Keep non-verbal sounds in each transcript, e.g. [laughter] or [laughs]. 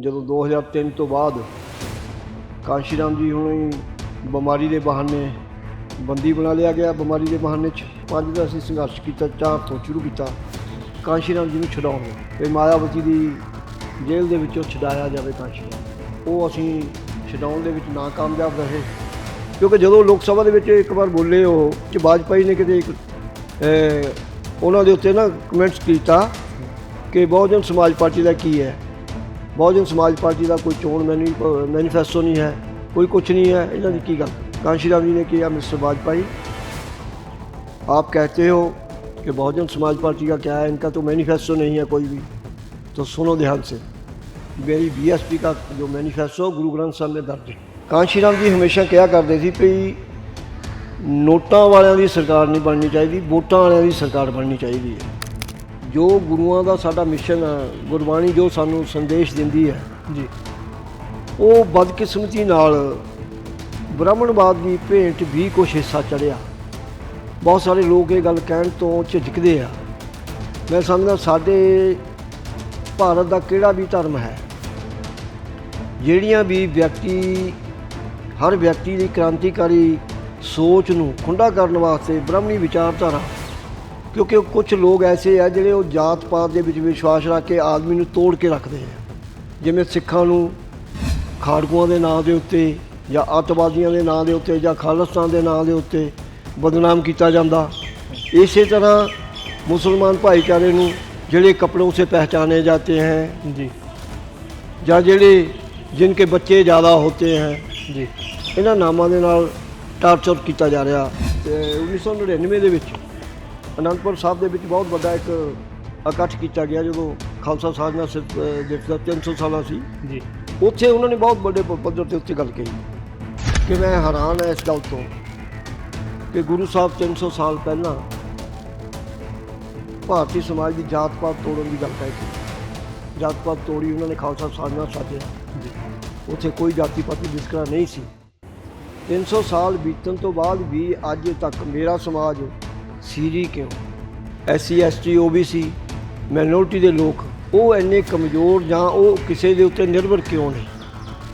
ਜਦੋਂ 2003 ਤੋਂ ਬਾਅਦ ਕਾਂਸ਼ੀ ਰਾਮ ਜੀ ਹੁਣੀ ਬਿਮਾਰੀ ਦੇ ਬਹਾਨੇ ਬੰਦੀ ਬਣਾ ਲਿਆ ਗਿਆ। ਬਿਮਾਰੀ ਦੇ ਬਹਾਨੇ ਚ ਪੰਜ ਦਾ ਅਸੀਂ ਸੰਘਰਸ਼ ਕੀਤਾ, ਚਾਰ ਤੋਂ ਸ਼ੁਰੂ ਕੀਤਾ। ਕਾਂਸ਼ੀ ਰਾਮ ਜੀ ਨੂੰ ਛਡਾਉਣ ਲਈ। ਤੇ ਮਾਇਆਵਤੀ ਦੀ ਜੇਲ੍ਹ ਦੇ ਵਿੱਚੋਂ ਛਡਾਇਆ ਜਾਵੇ ਕਾਂਸ਼ੀ ਉਹ ਅਸੀਂ ਛਡਾਉਣ ਦੇ ਵਿੱਚ ਨਾਕਾਮਯਾਬ ਰਹੇ। ਕਿਉਂਕਿ ਜਦੋਂ ਲੋਕ ਸਭਾ ਦੇ ਵਿੱਚ ਇੱਕ ਵਾਰ ਬੋਲੇ ਉਹ, ਕਿ ਵਾਜਪਾਈ ਨੇ ਕਿਤੇ ਇੱਕ ਉਹਨਾਂ ਦੇ ਉੱਤੇ ਨਾ ਕਮੈਂਟਸ ਕੀਤਾ ਕਿ ਬਹੁਜਨ ਸਮਾਜ ਪਾਰਟੀ ਦਾ ਕੀ ਹੈ? ਬਹੁਜਨ ਸਮਾਜ ਪਾਰਟੀ ਦਾ ਕੋਈ ਚੋਣ ਮੈਨੀ ਮੈਨੀਫੈਸਟੋ ਨਹੀਂ ਹੈ ਕੋਈ ਕੁਝ ਨਹੀਂ ਹੈ ਇਹਨਾਂ ਦੀ ਕੀ ਗੱਲ ਕਾਂਸ਼ੀ ਰਾਮ ਜੀ ਨੇ ਕਿਹਾ ਮਿਸਟਰ वाजपेयी आप कहते हो कि बहुजन समाज पार्टी का क्या है इनका तो मैनिफेस्टो नहीं है कोई भी तो सुनो ध्यान से मेरी बीएसपी का जो मैनिफेस्टो गुरु ग्रंथ ਸਾਹਿਬ में दर्ज है ਕਾਂਸ਼ੀ ਰਾਮ ਜੀ ਹਮੇਸ਼ਾ ਕਿਹਾ ਕਰਦੇ ਸੀ ਵੀ ਨੋਟਾਂ ਵਾਲਿਆਂ ਦੀ ਸਰਕਾਰ ਨਹੀਂ ਬਣਨੀ ਚਾਹੀਦੀ ਵੋਟਾਂ ਵਾਲਿਆਂ ਦੀ ਸਰਕਾਰ ਬਣਨੀ ਚਾਹੀਦੀ ਹੈ ਜੋ ਗੁਰੂਆਂ ਦਾ ਸਾਡਾ ਮਿਸ਼ਨ ਹੈ ਗੁਰਬਾਣੀ ਜੋ ਸਾਨੂੰ ਸੰਦੇਸ਼ ਦਿੰਦੀ ਹੈ ਜੀ। ਉਹ ਬਦਕਿਸਮਤੀ ਨਾਲ ਬ੍ਰਾਹਮਣਵਾਦ ਦੀ ਭੇਂਟ ਵੀ ਕੁਛ ਹਿੱਸਾ ਚੜਿਆ ਬਹੁਤ ਸਾਰੇ ਲੋਕ ਇਹ ਗੱਲ ਕਹਿਣ ਤੋਂ ਝਿਜਕਦੇ ਆ ਮੈਂ ਸਮਝਦਾ ਸਾਡੇ ਭਾਰਤ ਦਾ ਕਿਹੜਾ ਵੀ ਧਰਮ ਹੈ ਜਿਹੜੀਆਂ ਵੀ ਵਿਅਕਤੀ ਹਰ ਵਿਅਕਤੀ ਦੀ ਕ੍ਰਾਂਤੀਕਾਰੀ ਸੋਚ ਨੂੰ ਖੁੰਡਾ ਕਰਨ ਵਾਸਤੇ ਬ੍ਰਾਹਮਣੀ ਵਿਚਾਰਧਾਰਾ ਕਿਉਂਕਿ ਕੁਝ ਲੋਕ ਐਸੇ ਆ ਜਿਹੜੇ ਉਹ ਜਾਤ ਪਾਤ ਦੇ ਵਿੱਚ ਵਿਸ਼ਵਾਸ ਰੱਖ ਕੇ ਆਦਮੀ ਨੂੰ ਤੋੜ ਕੇ ਰੱਖਦੇ ਆ। ਜਿਵੇਂ ਸਿੱਖਾਂ ਨੂੰ ਖਾੜਕੂਆਂ ਦੇ ਨਾਂ ਦੇ ਉੱਤੇ ਜਾਂ ਅੱਤਵਾਦੀਆਂ ਦੇ ਨਾਂ ਦੇ ਉੱਤੇ ਜਾਂ ਖਾਲਿਸਤਾਨ ਦੇ ਨਾਂ ਦੇ ਉੱਤੇ ਬਦਨਾਮ ਕੀਤਾ ਜਾਂਦਾ। ਇਸੇ ਤਰ੍ਹਾਂ ਮੁਸਲਮਾਨ ਭਾਈਚਾਰੇ ਨੂੰ ਜਿਹੜੇ ਕਪੜੋਂ ਸੇ ਪਹਿਚਾਨੇ ਜਾਤੇ हैं ਜੀ। ਜਾਂ ਜਿਹੜੇ ਜਿਨਕੇ ਬੱਚੇ ਜ਼ਿਆਦਾ ਹੋਤੇ हैं ਜੀ। ਇਹਨਾਂ ਨਾਮਾਂ ਦੇ ਨਾਲ ਟਾਰਚਰ ਕੀਤਾ ਜਾ ਰਿਹਾ। ਤੇ 1999 ਦੇ ਵਿੱਚ ਅਨੰਦਪੁਰ ਸਾਹਿਬ ਦੇ ਵਿੱਚ ਬਹੁਤ ਵੱਡਾ ਇੱਕ ਇਕੱਠ ਕੀਤਾ ਗਿਆ ਜਦੋਂ ਖਾਲਸਾ ਸਾਜਨਾ ਸਿਰਫ ਜਿਹੜਾ 300 ਸਾਲਾ ਸੀ। ਜੀ। ਉੱਥੇ ਉਹਨਾਂ ਨੇ ਬਹੁਤ ਵੱਡੇ ਪੱਧਰ ਤੇ ਉੱਤੇ ਗੱਲ ਕਹੀ ਕਿ ਮੈਂ ਹੈਰਾਨ ਹਾਂ ਇਸ ਗੱਲ ਤੋਂ ਕਿ ਗੁਰੂ ਸਾਹਿਬ 300 ਸਾਲ ਪਹਿਲਾਂ ਭਾਰਤੀ ਸਮਾਜ ਦੀ ਜਾਤ ਪਾਤ ਤੋੜਨ ਦੀ ਗੱਲ ਕਹੀ ਸੀ ਜਾਤ ਪਾਤ ਤੋੜੀ ਉਹਨਾਂ ਨੇ ਖਾਲਸਾ ਸਾਜਨਾ ਸਾਜਿਆ। ਜੀ। ਉੱਥੇ ਕੋਈ ਜਾਤੀ ਪਾਤੀ ਵਿਤਕਰਾ ਨਹੀਂ ਸੀ। 300 ਸਾਲ ਬੀਤਣ ਤੋਂ ਬਾਅਦ ਵੀ ਅੱਜ ਤੱਕ ਮੇਰਾ ਸਮਾਜ ਸੀਰੀ ਕਿਉਂ? ਐਸਸੀ ਐਸਟੀ ਓਬੀਸੀ ਮਾਈਨੋਰਟੀ ਦੇ ਲੋਕ ਉਹ ਇੰਨੇ ਕਮਜ਼ੋਰ ਜਾਂ ਉਹ ਕਿਸੇ ਦੇ ਉੱਤੇ ਨਿਰਭਰ ਕਿਉਂ ਨੇ?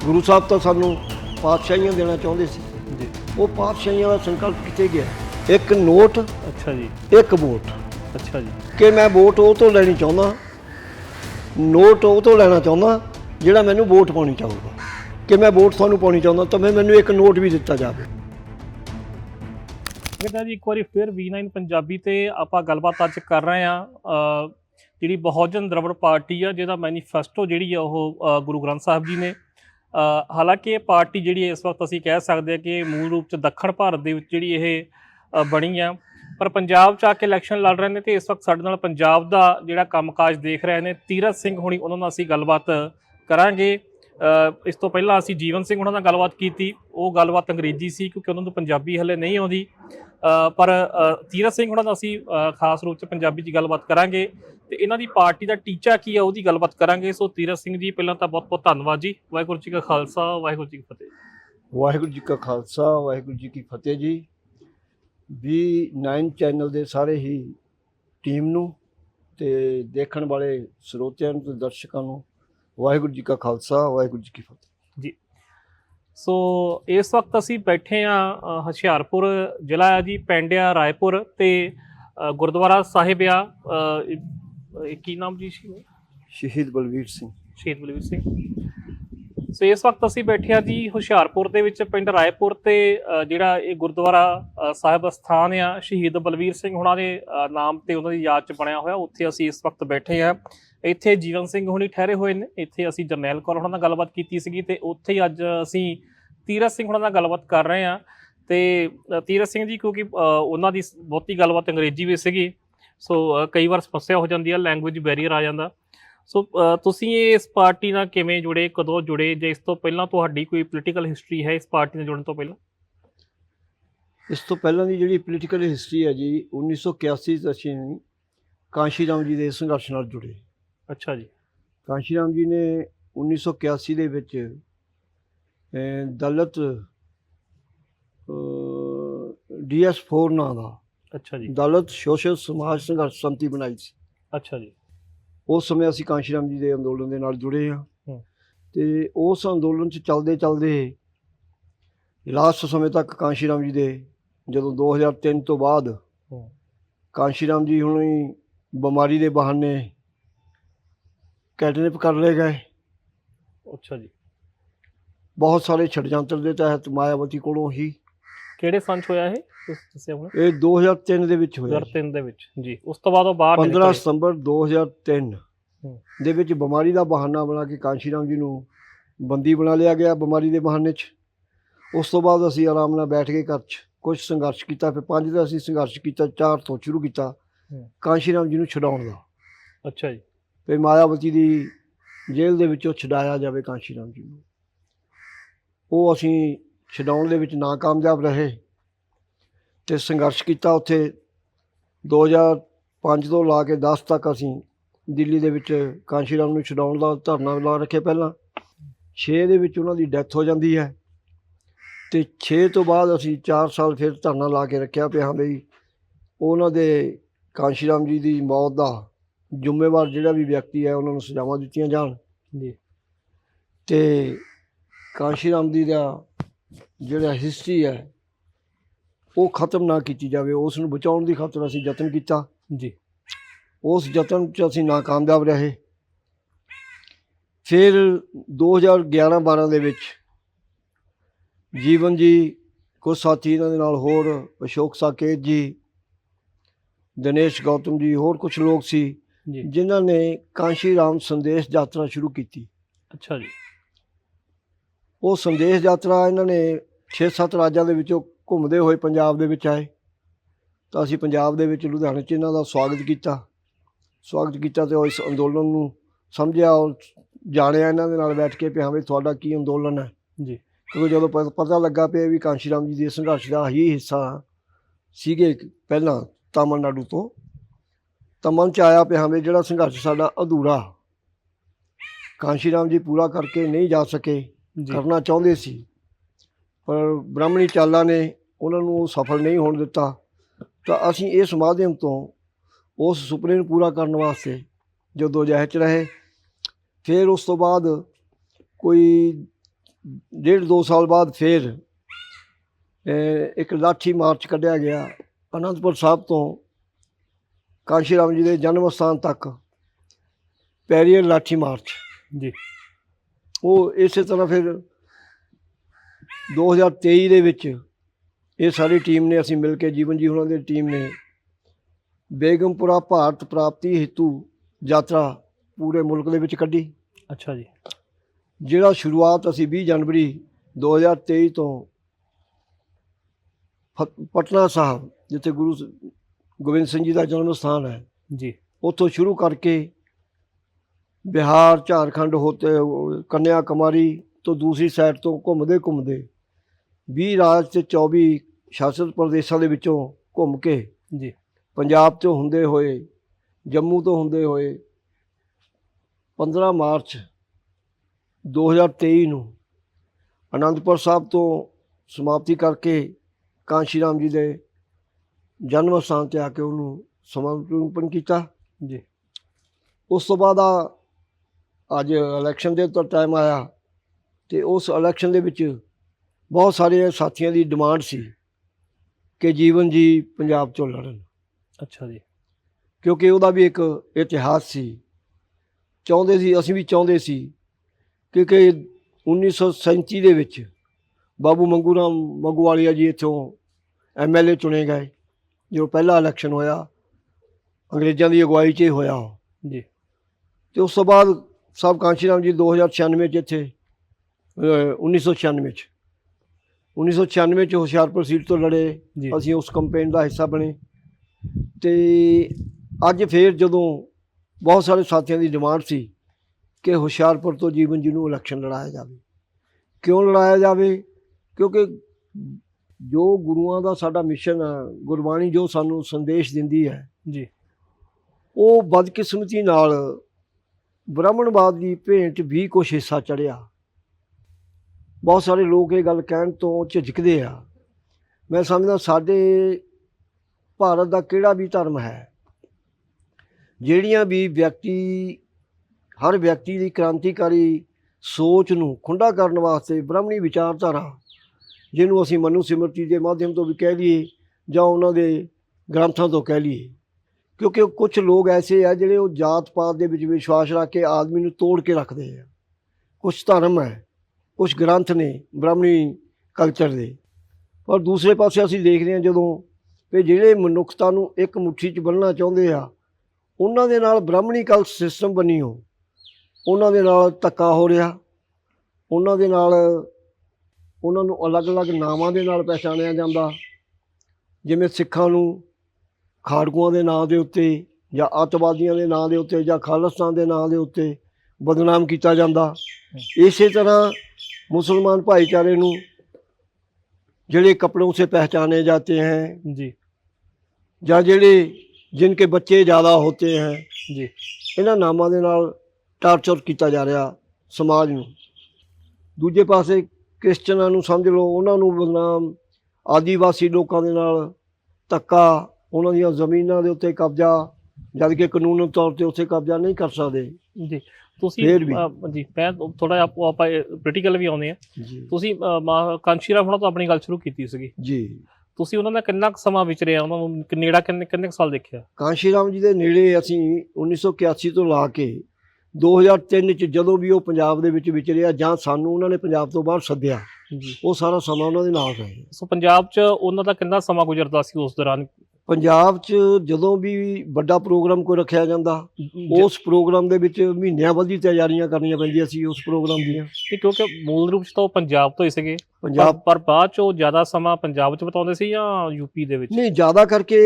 ਗੁਰੂ ਸਾਹਿਬ ਤਾਂ ਸਾਨੂੰ ਪਾਤਸ਼ਾਹੀਆਂ ਦੇਣਾ ਚਾਹੁੰਦੇ ਸੀ। ਜੀ। ਉਹ ਪਾਤਸ਼ਾਹੀਆਂ ਦਾ ਸੰਕਲਪ ਕਿੱਥੇ ਗਿਆ? ਇੱਕ ਨੋਟ ਅੱਛਾ ਜੀ। ਇੱਕ ਵੋਟ। ਅੱਛਾ ਜੀ। ਕਿ ਮੈਂ ਵੋਟ ਉਹ ਤੋਂ ਲੈਣੀ ਚਾਹੁੰਦਾ ਨੋਟ ਉਹ ਤੋਂ ਲੈਣਾ ਚਾਹੁੰਦਾ ਜਿਹੜਾ ਮੈਨੂੰ ਵੋਟ ਪਾਉਣੀ ਚਾਹੂਗਾ। ਕਿ ਮੈਂ ਵੋਟ ਤੁਹਾਨੂੰ ਪਾਉਣੀ ਚਾਹੁੰਦਾ ਤਾਂ ਮੈਂ ਮੈਨੂੰ ਇੱਕ ਨੋਟ ਵੀ ਦਿੱਤਾ ਜਾਵੇ। ਕਹਿੰਦਾ ਜੀ ਇੱਕ ਵਾਰੀ ਫਿਰ V9 ਪੰਜਾਬੀ ਤੇ ਆਪਾਂ ਗੱਲਬਾਤ ਅੱਜ ਕਰ ਰਹੇ ਆ ਜਿਹੜੀ ਬਹੁਜਨ ਦਰਵੜ ਪਾਰਟੀ ਆ, ਜਿਹਦਾ ਮੈਨੀਫੈਸਟੋ ਜਿਹੜੀ ਆ ਉਹ ਗੁਰੂ ਗ੍ਰੰਥ ਸਾਹਿਬ ਜੀ ਨੇ। ਹਾਲਾਂਕਿ ਇਹ ਪਾਰਟੀ ਜਿਹੜੀ ਇਸ ਵਕਤ ਅਸੀਂ ਕਹਿ ਸਕਦੇ ਆ ਕਿ ਮੂਲ ਰੂਪ ਚ ਦੱਖਣ ਭਾਰਤ ਦੇ ਵਿੱਚ ਜਿਹੜੀ ਇਹ ਬਣੀ ਆ। ਪਰ ਪੰਜਾਬ ਚ ਆ ਕੇ ਇਲੈਕਸ਼ਨ ਲੜ ਰਹੇ ਨੇ ਤੇ ਇਸ ਵਕਤ ਸਾਡੇ ਨਾਲ ਪੰਜਾਬ ਦਾ ਜਿਹੜਾ ਕੰਮਕਾਜ ਦੇਖ ਰਹੇ ਨੇ ਤੀਰਤ ਸਿੰਘ ਹੋਣੀ, ਉਹਨਾਂ ਨਾਲ ਅਸੀਂ ਗੱਲਬਾਤ ਕਰਾਂਗੇ। ਇਸ ਤੋਂ ਪਹਿਲਾਂ ਅਸੀਂ ਜੀਵਨ ਸਿੰਘ ਉਹਨਾਂ ਨਾਲ ਗੱਲਬਾਤ ਕੀਤੀ। ਉਹ ਗੱਲਬਾਤ ਅੰਗਰੇਜ਼ੀ ਸੀ ਕਿਉਂਕਿ ਉਹਨਾਂ ਨੂੰ ਪੰਜਾਬੀ ਹਲੇ ਨਹੀਂ ਆਉਂਦੀ। ਪਰ ਅ, ਤੀਰਤ ਸਿੰਘ ਉਹਨਾਂ ਦਾ ਅਸੀਂ ਖਾਸ ਰੂਪ 'ਚ ਪੰਜਾਬੀ 'ਚ ਗੱਲਬਾਤ ਕਰਾਂਗੇ ਤੇ ਇਹਨਾਂ ਦੀ ਪਾਰਟੀ ਦਾ ਟੀਚਾ ਕੀ ਆ ਉਹਦੀ ਗੱਲਬਾਤ ਕਰਾਂਗੇ। ਸੋ ਤੀਰਤ ਸਿੰਘ ਜੀ ਪਹਿਲਾਂ ਤਾਂ ਬਹੁਤ ਬਹੁਤ ਧੰਨਵਾਦ ਜੀ। ਵਾਹਿਗੁਰੂ ਜੀ ਕਾ ਖਾਲਸਾ ਵਾਹਿਗੁਰੂ ਜੀ ਕੀ ਫਤਿਹ। ਵਾਹਿਗੁਰੂ ਜੀ ਕਾ ਖਾਲਸਾ ਵਾਹਿਗੁਰੂ ਜੀ ਕੀ ਫਤਿਹ ਜੀ। ਵੀ 9 ਚੈਨਲ ਦੇ ਸਾਰੇ ਹੀ ਟੀਮ ਨੂੰ ਤੇ ਦੇਖਣ ਵਾਲੇ ਸਰੋਤਿਆਂ ਨੂੰ ਤੇ ਦਰਸ਼ਕਾਂ ਨੂੰ ਵਾਹਿਗੁਰੂ ਜੀ ਕਾ ਖਾਲਸਾ ਵਾਹਿਗੁਰੂ ਜੀ ਕੀ ਫਤਿਹ। ਸੋ ਇਸ ਵਕਤ ਅਸੀਂ ਬੈਠੇ ਆ ਹੁਸ਼ਿਆਰਪੁਰ ਜ਼ਿਲ੍ਹਾ ਆ ਜੀ ਪੈਂਡਿਆ ਰਾਏਪੁਰ ਤੇ ਗੁਰਦੁਆਰਾ ਸਾਹਿਬ ਆ। ਕੀ ਨਾਮ ਜੀ ਸ਼ਹੀਦ ਬਲਵੀਰ ਸਿੰਘ। ਸ਼ਹੀਦ ਬਲਵੀਰ ਸਿੰਘ। ਸੋ ਇਸ ਵਕਤ ਅਸੀਂ ਬੈਠੇ ਹਾਂ ਜੀ ਹੁਸ਼ਿਆਰਪੁਰ ਦੇ ਵਿੱਚ ਪਿੰਡ ਰਾਏਪੁਰ ਤੇ ਜਿਹੜਾ ਇਹ ਗੁਰਦੁਆਰਾ ਸਾਹਿਬ ਸਥਾਨ ਆ ਸ਼ਹੀਦ ਬਲਵੀਰ ਸਿੰਘ ਹੁਣਾਂ ਦੇ ਨਾਮ ਤੇ ਉਹਨਾਂ ਦੀ ਯਾਦ ਚ ਬਣਿਆ ਹੋਇਆ। ਉੱਥੇ ਅਸੀਂ ਇਸ ਵਕਤ ਬੈਠੇ ਹਾਂ। ਇੱਥੇ ਜੀਵਨ ਸਿੰਘ ਹੁਣੀ ਠਹਿਰੇ ਹੋਏ ਨੇ। ਇੱਥੇ ਅਸੀਂ ਜਰਨੈਲ ਕੌਰ ਹੁਣਾਂ ਨਾਲ ਗੱਲਬਾਤ ਕੀਤੀ ਸੀਗੀ ਤੇ ਉੱਥੇ ਹੀ ਅੱਜ ਅਸੀਂ ਤੀਰਤ ਸਿੰਘ ਹੁਣਾਂ ਨਾਲ ਗੱਲਬਾਤ ਕਰ ਰਹੇ ਹਾਂ। ਤੇ ਅ, ਤੀਰਤ ਸਿੰਘ ਜੀ ਕਿਉਂਕਿ ਉਹਨਾਂ ਦੀ ਬਹੁਤੀ ਗੱਲਬਾਤ ਅੰਗਰੇਜ਼ੀ ਵਿੱਚ ਸੀਗੀ। ਸੋ ਕਈ ਵਾਰ ਸਮੱਸਿਆ ਹੋ ਜਾਂਦੀ ਆ ਲੈਂਗੁਏਜ ਬੈਰੀਅਰ ਆ ਜਾਂਦਾ। ਸੋ ਤੁਸੀਂ ਇਸ ਪਾਰਟੀ ਨਾਲ ਕਿਵੇਂ ਜੁੜੇ ਕਦੋਂ ਜੁੜੇ? ਜੇ ਇਸ ਤੋਂ ਪਹਿਲਾਂ ਤੁਹਾਡੀ ਕੋਈ ਪੋਲੀਟੀਕਲ ਹਿਸਟਰੀ ਹੈ ਇਸ ਪਾਰਟੀ ਨਾਲ ਜੁੜਨ ਤੋਂ ਪਹਿਲਾਂ? ਇਸ ਤੋਂ ਪਹਿਲਾਂ ਦੀ ਜਿਹੜੀ ਪੋਲੀਟੀਕਲ ਹਿਸਟਰੀ ਹੈ ਜੀ 1981 ਚ ਅਸੀਂ ਕਾਂਸ਼ੀ ਰਾਮ ਜੀ ਦੇ ਸੰਘਰਸ਼ ਨਾਲ ਜੁੜੇ। ਅੱਛਾ ਜੀ। ਕਾਂਸ਼ੀ ਰਾਮ ਜੀ ਨੇ 1981 ਦੇ ਵਿੱਚ ਦਲਿਤ ਡੀਐਸ4 ਨਾਂ ਦਾ ਅੱਛਾ ਜੀ। ਦਲਿਤ ਸੋਸ਼ਲ ਸਮਾਜ ਸੰਘਰਸ਼ ਸੰਮਤੀ ਬਣਾਈ ਸੀ। ਅੱਛਾ ਜੀ। ਉਸ ਸਮੇਂ ਅਸੀਂ ਕਾਂਸ਼ੀ ਰਾਮ ਜੀ ਦੇ ਅੰਦੋਲਨ ਦੇ ਨਾਲ ਜੁੜੇ ਹਾਂ ਹੂੰ। ਤੇ ਉਸ ਅੰਦੋਲਨ 'ਚ ਚੱਲਦੇ ਚੱਲਦੇ ਲਾਸਟ ਸਮੇਂ ਤੱਕ ਕਾਂਸ਼ੀ ਰਾਮ ਜੀ ਦੇ ਜਦੋਂ 2003 ਤੋਂ ਬਾਅਦ ਹੂੰ। ਕਾਂਸ਼ੀ ਰਾਮ ਜੀ ਹੁਣੀ ਬਿਮਾਰੀ ਦੇ ਬਹਾਨੇ ਕੈਡਨਿਪ ਕਰ ਲਏ ਗਏ ਅੱਛਾ ਜੀ ਬਹੁਤ ਸਾਰੇ ਛੜਯੰਤਰ ਦੇ ਤਹਿਤ ਮਾਇਆਵਤੀ ਕੋਲੋਂ ਹੀ ਕਿਹੜੇ ਸੰਨ 'ਚ ਹੋਇਆ ਇਹ? ਤੁਸੀਂ ਦੱਸਿਆ ਹੁਣ। ਇਹ 2003 ਦੇ ਵਿੱਚ ਹੋਇਆ 2003 ਦੇ ਵਿੱਚ ਜੀ। ਉਸ ਤੋਂ ਬਾਅਦ ਉਹ ਬਾਹਰ 15 ਨਿਕਲੇ ਸਤੰਬਰ 2003 ਹੂੰ। ਦੇ ਵਿੱਚ ਬਿਮਾਰੀ ਦਾ ਬਹਾਨਾ ਬਣਾ ਕੇ ਕਾਂਸ਼ੀ ਰਾਮ ਜੀ ਨੂੰ ਬੰਦੀ ਬਣਾ ਲਿਆ ਗਿਆ ਬਿਮਾਰੀ ਦੇ ਬਹਾਨੇ 'ਚ। ਉਸ ਤੋਂ ਬਾਅਦ ਅਸੀਂ ਆਰਾਮ ਨਾਲ ਬੈਠ ਕੇ ਘਰ 'ਚ ਕੁਝ ਸੰਘਰਸ਼ ਕੀਤਾ ਫਿਰ ਪੰਜ ਦਾ ਅਸੀਂ ਸੰਘਰਸ਼ ਕੀਤਾ ਚਾਰ ਤੋਂ ਸ਼ੁਰੂ ਕੀਤਾ। ਕਾਂਸ਼ੀ ਰਾਮ ਜੀ ਨੂੰ ਛਡਾਉਣ ਦਾ। ਅੱਛਾ ਜੀ। ਫਿਰ ਮਾਇਆਵਤੀ ਦੀ ਜੇਲ੍ਹ ਦੇ ਵਿੱਚੋਂ ਛਡਾਇਆ ਜਾਵੇ ਕਾਂਸ਼ੀ ਰਾਮ ਜੀ ਨੂੰ। ਉਹ ਅਸੀਂ ਛਡਾਉਣ ਦੇ ਵਿੱਚ ਨਾਕਾਮਯਾਬ ਰਹੇ ਤੇ ਸੰਘਰਸ਼ ਕੀਤਾ ਉੱਥੇ। 2005 ਤੋਂ ਲਾ ਕੇ 10 ਤੱਕ ਅਸੀਂ ਦਿੱਲੀ ਦੇ ਵਿੱਚ ਕਾਂਸ਼ੀ ਰਾਮ ਨੂੰ ਛਡਾਉਣ ਦਾ ਧਰਨਾ ਲਾ ਰੱਖਿਆ ਪਹਿਲਾਂ। 6 ਦੇ ਵਿੱਚ ਉਹਨਾਂ ਦੀ ਡੈਥ ਹੋ ਜਾਂਦੀ ਹੈ ਤੇ 6 ਤੋਂ ਬਾਅਦ ਅਸੀਂ 4 ਸਾਲ ਫਿਰ ਧਰਨਾ ਲਾ ਕੇ ਰੱਖਿਆ ਪਿਆ ਹਾਂ ਬਈ ਉਹਨਾਂ ਦੇ ਕਾਂਸ਼ੀ ਰਾਮ ਜੀ ਦੀ ਮੌਤ ਦਾ ਜ਼ਿੰਮੇਵਾਰ ਜਿਹੜਾ ਵੀ ਵਿਅਕਤੀ ਹੈ ਉਹਨਾਂ ਨੂੰ ਸਜ਼ਾਵਾਂ ਦਿੱਤੀਆਂ ਜਾਣ। ਜੀ। ਤੇ ਕਾਂਸ਼ੀ ਰਾਮ ਦੀ ਦਾ ਜਿਹੜਾ ਹਿਸਟਰੀ ਹੈ ਉਹ ਖਤਮ ਨਾ ਕੀਤੀ ਜਾਵੇ ਉਸ ਨੂੰ ਬਚਾਉਣ ਦੀ ਖਾਤਰ ਅਸੀਂ ਯਤਨ ਕੀਤਾ। ਜੀ। ਉਸ ਯਤਨ 'ਚ ਅਸੀਂ ਨਾਕਾਮਯਾਬ ਰਹੇ। ਫਿਰ 2011-12 ਦੇ ਵਿੱਚ ਜੀਵਨ ਜੀ ਕੁਝ ਸਾਥੀ ਇਹਨਾਂ ਦੇ ਨਾਲ ਹੋਰ ਅਸ਼ੋਕ ਸਾਕੇਤ ਜੀ ਦਿਨੇਸ਼ ਗੌਤਮ ਜੀ ਹੋਰ ਕੁਝ ਲੋਕ ਸੀ ਜਿਨ੍ਹਾਂ ਨੇ ਕਾਂਸ਼ੀ ਰਾਮ ਸੰਦੇਸ਼ ਯਾਤਰਾ ਸ਼ੁਰੂ ਕੀਤੀ। ਅੱਛਾ ਜੀ। ਉਹ ਸੰਦੇਸ਼ ਯਾਤਰਾ ਇਹਨਾਂ ਨੇ 6-7 ਰਾਜਾਂ ਦੇ ਵਿੱਚੋਂ ਘੁੰਮਦੇ ਹੋਏ ਪੰਜਾਬ ਦੇ ਵਿੱਚ ਆਏ। ਤਾਂ ਅਸੀਂ ਪੰਜਾਬ ਦੇ ਵਿੱਚ ਲੁਧਿਆਣੇ 'ਚ ਇਹਨਾਂ ਦਾ ਸਵਾਗਤ ਕੀਤਾ। ਸਵਾਗਤ ਕੀਤਾ ਤੇ ਉਹ ਇਸ ਅੰਦੋਲਨ ਨੂੰ ਸਮਝਿਆ ਔਰ ਜਾਣਿਆ ਇਹਨਾਂ ਦੇ ਨਾਲ ਬੈਠ ਕੇ ਵੀ ਹਾਂ ਵੀ ਤੁਹਾਡਾ ਕੀ ਅੰਦੋਲਨ ਹੈ। ਜੀ। ਕਿਉਂਕਿ ਜਦੋਂ ਪਤਾ ਲੱਗਾ ਪਿਆ ਵੀ ਕਾਂਸ਼ੀ ਰਾਮ ਜੀ ਦੇ ਸੰਘਰਸ਼ ਦਾ ਹੀ ਹਿੱਸਾ ਸੀਗੇ ਪਹਿਲਾਂ ਤਾਮਿਲਨਾਡੂ ਤੋਂ ਤਾਂ ਮਨ ਚ ਆਇਆ ਪਿਆ ਹਾਂ ਵੀ ਜਿਹੜਾ ਸੰਘਰਸ਼ ਸਾਡਾ ਅਧੂਰਾ ਕਾਂਸ਼ੀ ਰਾਮ ਜੀ ਪੂਰਾ ਕਰਕੇ ਨਹੀਂ ਜਾ ਸਕੇ ਕਰਨਾ ਚਾਹੁੰਦੇ ਸੀ। ਪਰ ਬ੍ਰਾਹਮਣੀ ਚਾਲਾਂ ਨੇ ਉਹਨਾਂ ਨੂੰ ਉਹ ਸਫਲ ਨਹੀਂ ਹੋਣ ਦਿੱਤਾ। ਤਾਂ ਅਸੀਂ ਇਸ ਮਾਧਿਅਮ ਤੋਂ ਉਸ ਸੁਪਨੇ ਨੂੰ ਪੂਰਾ ਕਰਨ ਵਾਸਤੇ ਜਦੋਂ ਜਹਿਦ 'ਚ ਰਹੇ ਫਿਰ ਉਸ ਤੋਂ ਬਾਅਦ ਕੋਈ ਡੇਢ ਦੋ ਸਾਲ ਬਾਅਦ ਫਿਰ ਇੱਕ ਲਾਠੀ ਮਾਰਚ ਕੱਢਿਆ ਗਿਆ ਅਨੰਦਪੁਰ ਸਾਹਿਬ ਤੋਂ ਕਾਂਸ਼ੀ ਰਾਮ ਜੀ ਦੇ ਜਨਮ ਸਥਾਨ ਤੱਕ। ਪੈਰੀਅਰ ਲਾਠੀ ਮਾਰਚ। ਜੀ। ਉਹ ਇਸੇ ਤਰ੍ਹਾਂ ਫਿਰ 2023 ਦੇ ਵਿੱਚ ਇਹ ਸਾਰੀ ਟੀਮ ਨੇ ਅਸੀਂ ਮਿਲ ਕੇ ਜੀਵਨ ਜੀ ਉਹਨਾਂ ਦੀ ਟੀਮ ਨੇ ਬੇਗਮਪੁਰਾ ਭਾਰਤ ਪ੍ਰਾਪਤੀ ਹਿੱਤੂ ਯਾਤਰਾ ਪੂਰੇ ਮੁਲਕ ਦੇ ਵਿੱਚ ਕੱਢੀ। ਅੱਛਾ ਜੀ। ਜਿਹੜਾ ਸ਼ੁਰੂਆਤ ਅਸੀਂ 20 ਜਨਵਰੀ 2023 ਤੋਂ ਪਟਨਾ ਸਾਹਿਬ ਜਿੱਥੇ ਗੁਰੂ ਗੋਬਿੰਦ ਸਿੰਘ ਜੀ ਦਾ ਜਨਮ ਸਥਾਨ ਹੈ ਜੀ। ਉੱਥੋਂ ਸ਼ੁਰੂ ਕਰਕੇ ਬਿਹਾਰ ਝਾਰਖੰਡ ਹੋਤੇ ਕੰਨਿਆ ਕੁਮਾਰੀ ਤੋਂ ਦੂਸਰੀ ਸਾਈਡ ਤੋਂ ਘੁੰਮਦੇ ਘੁੰਮਦੇ 20 ਰਾਜ ਤੇ 24 ਸ਼ਾਸਿਤ ਪ੍ਰਦੇਸ਼ਾਂ ਦੇ ਵਿੱਚੋਂ ਘੁੰਮ ਕੇ ਜੀ। ਪੰਜਾਬ ਤੋਂ ਹੁੰਦੇ ਹੋਏ ਜੰਮੂ ਤੋਂ ਹੁੰਦੇ ਹੋਏ 15 ਮਾਰਚ 2023 ਨੂੰ ਅਨੰਦਪੁਰ ਸਾਹਿਬ ਤੋਂ ਸਮਾਪਤੀ ਕਰਕੇ ਕਾਂਸ਼ੀ ਰਾਮ ਜੀ ਦੇ ਜਨਮ ਸਥਾਨ ਤੇ ਆ ਕੇ ਉਹਨੂੰ ਸਮਰਪਣ ਕੀਤਾ। ਜੀ। ਉਸ ਤੋਂ ਬਾਅਦ ਆ ਅੱਜ ਇਲੈਕਸ਼ਨ ਦੇ ਤੋਂ ਟਾਈਮ ਆਇਆ ਤੇ ਉਸ ਇਲੈਕਸ਼ਨ ਦੇ ਵਿੱਚ ਬਹੁਤ ਸਾਰੇ ਸਾਥੀਆਂ ਦੀ ਡਿਮਾਂਡ ਸੀ ਕਿ ਜੀਵਨ ਜੀ ਪੰਜਾਬ ਚੋਂ ਲੜਨ। ਅੱਛਾ ਜੀ। ਕਿਉਂਕਿ ਉਹਦਾ ਵੀ ਇੱਕ ਇਤਿਹਾਸ ਸੀ। ਚਾਹੁੰਦੇ ਸੀ ਅਸੀਂ ਵੀ ਚਾਹੁੰਦੇ ਸੀ ਕਿਉਂਕਿ 1937 ਦੇ ਵਿੱਚ ਬਾਬੂ ਮੰਗੂ ਰਾਮ ਮੰਗੂਵਾਲੀਆ ਜੀ ਇੱਥੋਂ ਐਮਐਲਏ ਚੁਣੇ ਗਏ ਜੋ ਪਹਿਲਾ ਇਲੈਕਸ਼ਨ ਹੋਇਆ ਅੰਗਰੇਜ਼ਾਂ ਦੀ ਅਗਵਾਈ 'ਚ ਹੋਇਆ। ਜੀ। ਤੇ ਉਸ ਤੋਂ ਬਾਅਦ ਸਾਹਿਬ ਕਾਂਸ਼ੀ ਰਾਮ ਜੀ 2096 ਚ ਇੱਥੇ ਅਹ 1996 ਚ। 1996 ਚ ਹੁਸ਼ਿਆਰਪੁਰ ਸੀਟ ਤੋਂ ਲੜੇ ਅਸੀਂ ਉਸ ਕੰਪੇਨ ਦਾ ਹਿੱਸਾ ਬਣੇ। ਤੇ ਅੱਜ ਫੇਰ ਜਦੋਂ ਬਹੁਤ ਸਾਰੇ ਸਾਥੀਆਂ ਦੀ ਡਿਮਾਂਡ ਸੀ ਕਿ ਹੁਸ਼ਿਆਰਪੁਰ ਤੋਂ ਜੀਵਨ ਜੀ ਨੂੰ ਇਲੈਕਸ਼ਨ ਲੜਾਇਆ ਜਾਵੇ। ਕਿਉਂ ਲੜਾਇਆ ਜਾਵੇ? ਕਿਉਂਕਿ ਜੋ ਗੁਰੂਆਂ ਦਾ ਸਾਡਾ ਮਿਸ਼ਨ ਹੈ ਗੁਰਬਾਣੀ ਜੋ ਸਾਨੂੰ ਸੰਦੇਸ਼ ਦਿੰਦੀ ਹੈ ਜੀ। ਉਹ ਬਦਕਿਸਮਤੀ ਨਾਲ ਬ੍ਰਾਹਮਣਵਾਦ ਦੀ ਭੇਂਟ ਵੀ ਕੁਛ ਹਿੱਸਾ ਚੜਿਆ। ਬਹੁਤ ਸਾਰੇ ਲੋਕ ਇਹ ਗੱਲ ਕਹਿਣ ਤੋਂ ਝਿਜਕਦੇ ਆ। ਮੈਂ ਸਮਝਦਾ ਸਾਡੇ ਭਾਰਤ ਦਾ ਕਿਹੜਾ ਵੀ ਧਰਮ ਹੈ, ਜਿਹੜੀਆਂ ਵੀ ਵਿਅਕਤੀ, ਹਰ ਵਿਅਕਤੀ ਦੀ ਕ੍ਰਾਂਤੀਕਾਰੀ ਸੋਚ ਨੂੰ ਖੁੰਡਾ ਕਰਨ ਵਾਸਤੇ ਬ੍ਰਾਹਮਣੀ ਵਿਚਾਰਧਾਰਾ, ਜਿਹਨੂੰ ਅਸੀਂ ਮਨੂ ਸਿਮਰਤੀ ਦੇ ਮਾਧਿਅਮ ਤੋਂ ਵੀ ਕਹਿ ਲਈਏ ਜਾਂ ਉਹਨਾਂ ਦੇ ਗ੍ਰੰਥਾਂ ਤੋਂ ਕਹਿ ਲਈਏ ਕਿਉਂਕਿ ਕੁਝ ਲੋਕ ਐਸੇ ਆ ਜਿਹੜੇ ਉਹ ਜਾਤ ਪਾਤ ਦੇ ਵਿੱਚ ਵਿਸ਼ਵਾਸ ਰੱਖ ਕੇ ਆਦਮੀ ਨੂੰ ਤੋੜ ਕੇ ਰੱਖਦੇ ਆ। ਕੁਝ ਧਰਮ ਹੈ ਕੁਝ ਗ੍ਰੰਥ ਨੇ ਬ੍ਰਾਹਮਣੀ ਕਲਚਰ ਦੇ। ਪਰ ਦੂਸਰੇ ਪਾਸੇ ਅਸੀਂ ਦੇਖਦੇ ਹਾਂ ਜਦੋਂ ਕਿ ਜਿਹੜੇ ਮਨੁੱਖਤਾ ਨੂੰ ਇੱਕ ਮੁੱਠੀ 'ਚ ਬੰਨ੍ਹਣਾ ਚਾਹੁੰਦੇ ਆ, ਉਹਨਾਂ ਦੇ ਨਾਲ ਬ੍ਰਾਹਮਣੀ ਕਲ ਸਿਸਟਮ ਬਣੀ ਹੋ। ਉਹਨਾਂ ਦੇ ਨਾਲ ਧੱਕਾ ਹੋ ਰਿਹਾ, ਉਹਨਾਂ ਦੇ ਨਾਲ ਉਹਨਾਂ ਨੂੰ ਅਲੱਗ-ਅਲੱਗ ਨਾਵਾਂ ਦੇ ਨਾਲ ਪਛਾਣਿਆ ਜਾਂਦਾ। ਜਿਵੇਂ ਸਿੱਖਾਂ ਨੂੰ ਖਾੜਕੂਆਂ ਦੇ ਨਾਂ ਦੇ ਉੱਤੇ ਜਾਂ ਅੱਤਵਾਦੀਆਂ ਦੇ ਨਾਂ ਦੇ ਉੱਤੇ ਜਾਂ ਖਾਲਸਤਾਨ ਦੇ ਨਾਂ ਦੇ ਉੱਤੇ ਬਦਨਾਮ ਕੀਤਾ ਜਾਂਦਾ। ਇਸੇ ਤਰ੍ਹਾਂ ਮੁਸਲਮਾਨ ਭਾਈਚਾਰੇ ਨੂੰ ਜਿਹੜੇ ਕਪੜੋਂ ਸੇ ਪਹਿਚਾਨੇ ਜਾਂਦੇ ਹਨ ਜੀ। ਜਾਂ ਜਿਹੜੇ ਜਿਨਕੇ ਬੱਚੇ ਜ਼ਿਆਦਾ ਹੁੰਦੇ ਹਨ ਜੀ। ਇਹਨਾਂ ਨਾਮਾਂ ਦੇ ਨਾਲ ਟਾਰਚਰ ਕੀਤਾ ਜਾ ਰਿਹਾ ਸਮਾਜ ਨੂੰ। ਦੂਜੇ ਪਾਸੇ ਕ੍ਰਿਸਚਨਾਂ ਨੂੰ ਸਮਝ ਲਓ ਉਹਨਾਂ ਨੂੰ ਬਦਨਾਮ ਆਦੀਵਾਸੀ ਲੋਕਾਂ ਦੇ ਨਾਲ ਤੱਕਾ ਉਹਨਾਂ ਦੀਆਂ ਜ਼ਮੀਨਾਂ ਦੇ ਉੱਤੇ ਕਬਜ਼ਾ ਜਦ ਕਿ ਕਾਨੂੰਨ ਤੌਰ ਤੇ ਉੱਥੇ ਕਬਜ਼ਾ ਨਹੀਂ ਕਰ ਸਕਦੇ। ਜੀ ਤੁਸੀਂ ਫੇਰ ਵੀ। ਜੀ ਮੈਂ ਥੋੜਾ ਆਪਾਂ ਆਪਾਂ ਪੋਲੀਟੀਕਲ ਵੀ ਆਉਂਦੇ ਆ ਜੀ। ਤੁਸੀਂ ਅ, ਮਾ- ਕਾਂਸ਼ੀ ਰਾਮ ਹੁਣਾਂ ਤੋਂ ਆਪਣੀ ਗੱਲ ਸ਼ੁਰੂ ਕੀਤੀ ਸੀਗੀ। ਜੀ। ਤੁਸੀਂ ਉਹਨਾਂ ਦਾ ਕਿੰਨਾ ਕੁ ਸਮਾਂ ਵਿਚਰਿਆ ਉਹਨਾਂ ਨੂੰ ਨੇੜਾ ਕਿੰਨੇ ਕਿੰਨੇ ਕੁ ਸਾਲ ਦੇਖਿਆ? ਕਾਂਸ਼ੀ ਰਾਮ ਜੀ ਦੇ ਨੇੜੇ ਅਸੀਂ 1981 ਤੋਂ ਲਾ ਕੇ 2003 ਚ ਜਦੋਂ ਵੀ ਉਹ ਪੰਜਾਬ ਦੇ ਵਿੱਚ ਵਿਚਰਿਆ ਜਾਂ ਸਾਨੂੰ ਉਹਨਾਂ ਨੇ ਪੰਜਾਬ ਤੋਂ ਬਾਹਰ ਸੱਦਿਆ ਜੀ। ਉਹ ਸਾਰਾ ਸਮਾਂ ਉਹਨਾਂ ਦੇ ਨਾਲ ਰਹੇ। ਸੋ ਪੰਜਾਬ 'ਚ ਉਹਨਾਂ ਦਾ ਕਿੰਨਾ ਸਮਾਂ ਗੁਜ਼ਰਦਾ ਸੀ ਉਸ ਦੌਰਾਨ? ਪੰਜਾਬ 'ਚ ਜਦੋਂ ਵੀ ਵੱਡਾ ਪ੍ਰੋਗਰਾਮ ਕੋਈ ਰੱਖਿਆ ਜਾਂਦਾ ਉਸ ਪ੍ਰੋਗਰਾਮ ਦੇ ਵਿੱਚ ਮਹੀਨਿਆਂ ਬੱਧੀ ਤਿਆਰੀਆਂ ਕਰਨੀਆਂ ਪੈਂਦੀਆਂ ਸੀ ਉਸ ਪ੍ਰੋਗਰਾਮ ਦੀਆਂ। ਕਿ ਕਿਉਂਕਿ ਮੂਲ ਰੂਪ 'ਚ ਤਾਂ ਉਹ ਪੰਜਾਬ ਤੋਂ ਹੀ ਸੀਗੇ। ਪੰਜਾਬ ਪਰ ਬਾਅਦ 'ਚ ਉਹ ਜ਼ਿਆਦਾ ਸਮਾਂ ਪੰਜਾਬ 'ਚ ਬਿਤਾਉਂਦੇ ਸੀ ਜਾਂ ਯੂਪੀ ਦੇ ਵਿੱਚ? ਨਹੀਂ ਜ਼ਿਆਦਾ ਕਰਕੇ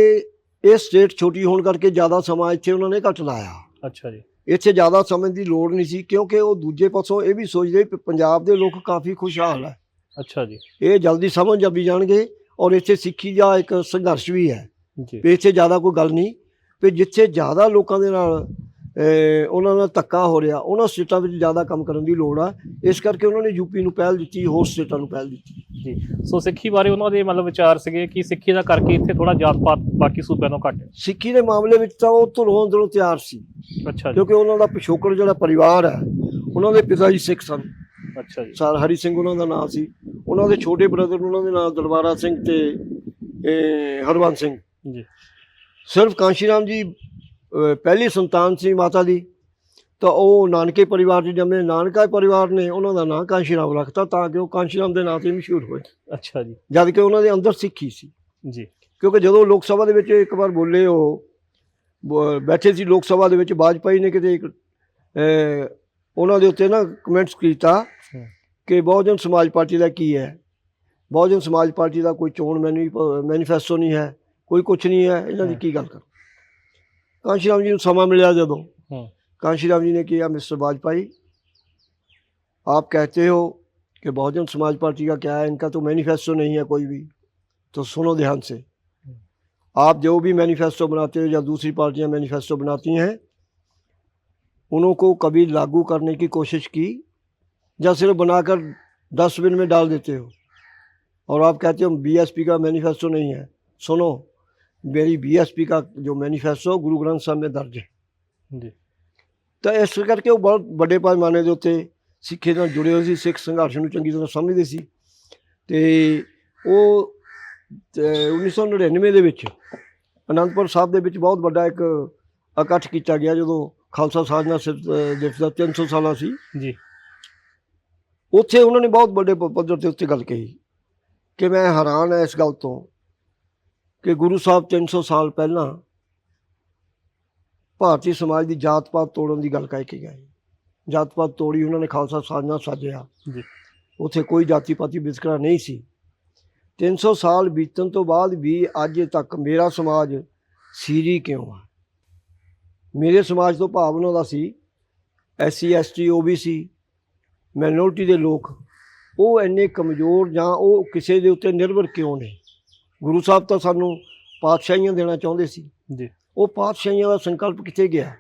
ਇਹ ਸਟੇਟ ਛੋਟੀ ਹੋਣ ਕਰਕੇ ਜ਼ਿਆਦਾ ਸਮਾਂ ਇੱਥੇ ਉਹਨਾਂ ਨੇ ਘੱਟ ਲਾਇਆ। ਅੱਛਾ ਜੀ। ਇੱਥੇ ਜ਼ਿਆਦਾ ਸਮੇਂ ਦੀ ਲੋੜ ਨਹੀਂ ਸੀ ਕਿਉਂਕਿ ਉਹ ਦੂਜੇ ਪਾਸੋਂ ਇਹ ਵੀ ਸੋਚਦੇ ਕਿ ਪੰਜਾਬ ਦੇ ਲੋਕ ਕਾਫੀ ਖੁਸ਼ਹਾਲ ਹੈ। ਅੱਛਾ ਜੀ। ਇਹ ਜਲਦੀ ਸਮਝ ਜਾਬੀ ਜਾਣਗੇ ਔਰ ਇੱਥੇ ਸਿੱਖੀ ਦਾ ਇੱਕ ਸੰਘਰਸ਼ ਵੀ ਹੈ। ਵੀ ਇੱਥੇ ਜ਼ਿਆਦਾ ਕੋਈ ਗੱਲ ਨਹੀਂ। ਵੀ ਜਿੱਥੇ ਜ਼ਿਆਦਾ ਲੋਕਾਂ ਦੇ ਨਾਲ ਉਹਨਾਂ ਨਾਲ ਧੱਕਾ ਹੋ ਰਿਹਾ ਉਹਨਾਂ ਸਟੇਟਾਂ ਵਿੱਚ ਜ਼ਿਆਦਾ ਕੰਮ ਕਰਨ ਦੀ ਲੋੜ ਆ। ਇਸ ਕਰਕੇ ਉਹਨਾਂ ਨੇ ਯੂਪੀ ਨੂੰ ਪਹਿਲ ਦਿੱਤੀ ਹੋਰ ਸਟੇਟਾਂ ਨੂੰ ਪਹਿਲ ਦਿੱਤੀ। ਜੀ। ਸੋ ਸਿੱਖੀ ਬਾਰੇ ਉਹਨਾਂ ਦੇ ਮਤਲਬ ਵਿਚਾਰ ਸੀਗੇ ਕਿ ਸਿੱਖੀ ਦਾ ਕਰਕੇ ਇੱਥੇ ਥੋੜਾ ਜਾਤ ਪਾਤ ਬਾਕੀ ਸੂਬਿਆਂ ਤੋਂ ਘੱਟ। ਹੈ ਸਿੱਖੀ ਦੇ ਮਾਮਲੇ ਵਿੱਚ ਤਾਂ ਉਹ ਧਰੋਂ ਅੰਦਰੋਂ ਤਿਆਰ ਸੀ। ਅੱਛਾ ਜੀ। ਕਿਉਂਕਿ ਉਹਨਾਂ ਦਾ ਪਿਛੋਕੜ ਜਿਹੜਾ ਪਰਿਵਾਰ ਹੈ ਉਹਨਾਂ ਦੇ ਪਿਤਾ ਜੀ ਸਿੱਖ ਸਨ। ਅੱਛਾ ਜੀ। ਸਰ ਹਰੀ ਸਿੰਘ ਉਹਨਾਂ ਦਾ ਨਾਮ ਸੀ। ਉਹਨਾਂ ਦੇ ਛੋਟੇ ਬ੍ਰਦਰ ਉਹਨਾਂ ਦੇ ਨਾਮ ਦਲਵਾਰਾ ਸਿੰਘ ਤੇ ਹਰਵੰਤ ਸਿੰਘ। ਜੀ। ਸਿਰਫ ਕਾਂਸ਼ੀ ਰਾਮ ਜੀ ਪਹਿਲੀ ਸੰਤਾਨ ਸੀ ਮਾਤਾ ਦੀ ਤਾਂ ਉਹ ਨਾਨਕੇ ਪਰਿਵਾਰ 'ਚ ਜੰਮੇ ਨਾਨਕਾ ਪਰਿਵਾਰ ਨੇ ਉਹਨਾਂ ਦਾ ਨਾਂ ਕਾਂਸ਼ੀ ਰਾਮ ਰੱਖਤਾ ਤਾਂ ਕਿ ਉਹ ਕਾਂਸ਼ੀ ਰਾਮ ਦੇ ਨਾਂ ਤੇ ਮਸ਼ਹੂਰ ਹੋਏ। ਅੱਛਾ ਜੀ। ਜਦ ਕਿ ਉਹਨਾਂ ਦੇ ਅੰਦਰ ਸਿੱਖੀ ਸੀ। ਜੀ। ਕਿਉਂਕਿ ਜਦੋਂ ਲੋਕ ਸਭਾ ਦੇ ਵਿੱਚ ਇੱਕ ਵਾਰ ਬੋਲੇ ਉਹ ਬੈਠੇ ਸੀ ਲੋਕ ਸਭਾ ਦੇ ਵਿੱਚ ਵਾਜਪਾਈ ਨੇ ਕਿਤੇ ਇੱਕ, ਉਹਨਾਂ ਦੇ ਉੱਤੇ ਨਾ ਕਮੈਂਟਸ ਕੀਤਾ। ਕਿ ਬਹੁਜਨ ਸਮਾਜ ਪਾਰਟੀ ਦਾ ਕੀ ਹੈ? ਬਹੁਜਨ ਸਮਾਜ ਪਾਰਟੀ ਦਾ ਕੋਈ ਚੋਣ ਮੈਨੀ ਮੈਨੀਫੈਸਟੋ ਨਹੀਂ ਹੈ। ਕੋਈ ਕੁਝ ਨਹੀਂ ਹੈ ਇਹਨਾਂ ਦੀ ਹਮ। ਕੀ ਗੱਲ ਕਰ ਕਾਂਸ਼ੀ ਰਾਮ ਜੀ ਨੂੰ ਸਮਾਂ ਮਿਲਿਆ ਜਦੋਂ ਹਮ। कांशी राम जी ने किया मिस्टर वाजपेयी आप कहते हो कि बहुजन समाज पार्टी का क्या है इनका तो मैनिफेस्टो नहीं है कोई भी तो सुनो ध्यान से आप जो भी मैनिफेस्टो बनाते हो या दूसरी पार्टियां मैनिफेस्टो बनाती हैं उनको कभी लागू करने की कोशिश की या सिर्फ बनाकर डस्टबिन में डाल देते हो और आप कहते हो बीएसपी का मैनिफेस्टो नहीं है सुनो मेरी बीएसपी का जो मैनिफेस्टो गुरु ग्रंथ साहब में दर्ज है ਜੀ ਤਾਂ ਇਸ ਕਰਕੇ ਉਹ ਬਹੁਤ ਵੱਡੇ ਪੈਮਾਨੇ ਦੇ ਉੱਤੇ ਸਿੱਖੀ ਨਾਲ ਜੁੜੇ ਹੋਏ ਸੀ ਸਿੱਖ ਸੰਘਰਸ਼ ਨੂੰ ਚੰਗੀ ਤਰ੍ਹਾਂ ਸਮਝਦੇ ਸੀ ਤੇ ਉਹ ਤੇ 1999 ਦੇ ਵਿੱਚ ਅਨੰਦਪੁਰ ਸਾਹਿਬ ਦੇ ਵਿੱਚ ਬਹੁਤ ਵੱਡਾ ਇੱਕ ਇਕੱਠ ਕੀਤਾ ਗਿਆ ਜਦੋਂ ਖਾਲਸਾ ਸਾਜਨਾ ਦਿਵਸ ਦਾ 300 ਸਾਲਾ ਸੀ ਜੀ ਉੱਥੇ ਉਹਨਾਂ ਨੇ ਬਹੁਤ ਵੱਡੇ ਪ- ਪੱਧਰ ਤੇ ਉੱਤੇ ਗੱਲ ਕਹੀ ਕਿ ਮੈਂ ਹੈਰਾਨ ਹਾਂ ਇਸ ਗੱਲ ਤੋਂ ਕਿ ਗੁਰੂ ਸਾਹਿਬ 300 ਸਾਲ ਪਹਿਲਾਂ ਭਾਰਤੀ ਸਮਾਜ ਦੀ ਜਾਤ ਪਾਤ ਤੋੜਨ ਦੀ ਗੱਲ ਕਹਿ ਕੇ ਗਏ। ਜਾਤ ਪਾਤ ਤੋੜੀ ਉਹਨਾਂ ਨੇ ਖਾਲਸਾ ਸਾਜਨਾ ਸਾਜਿਆ। ਜੀ। ਉੱਥੇ ਕੋਈ ਜਾਤੀ ਪਾਤੀ ਵਿਤਕਰਾ ਨਹੀਂ ਸੀ। 300 ਸਾਲ ਬੀਤਣ ਤੋਂ ਬਾਅਦ ਵੀ ਅੱਜ ਤੱਕ ਮੇਰਾ ਸਮਾਜ ਸੀਰੀ ਕਿਉਂ ਆ? ਮੇਰੇ ਸਮਾਜ ਤੋਂ ਭਾਵ ਉਹਨਾਂ ਦਾ ਸੀ ਐਸਸੀ ਐਸਟੀ ਓਬੀਸੀ ਮਾਈਨੋਰਟੀ ਦੇ ਲੋਕ ਉਹ ਇੰਨੇ ਕਮਜ਼ੋਰ ਜਾਂ ਉਹ ਕਿਸੇ ਦੇ ਉੱਤੇ ਨਿਰਭਰ ਕਿਉਂ ਨੇ? ਗੁਰੂ ਸਾਹਿਬ ਤਾਂ ਸਾਨੂੰ ਪਾਤਸ਼ਾਹੀਆਂ ਦੇਣਾ ਚਾਹੁੰਦੇ ਸੀ। ਜੀ। ਉਹ ਪਾਤਸ਼ਾਹੀਆਂ ਦਾ ਸੰਕਲਪ ਕਿੱਥੇ ਗਿਆ?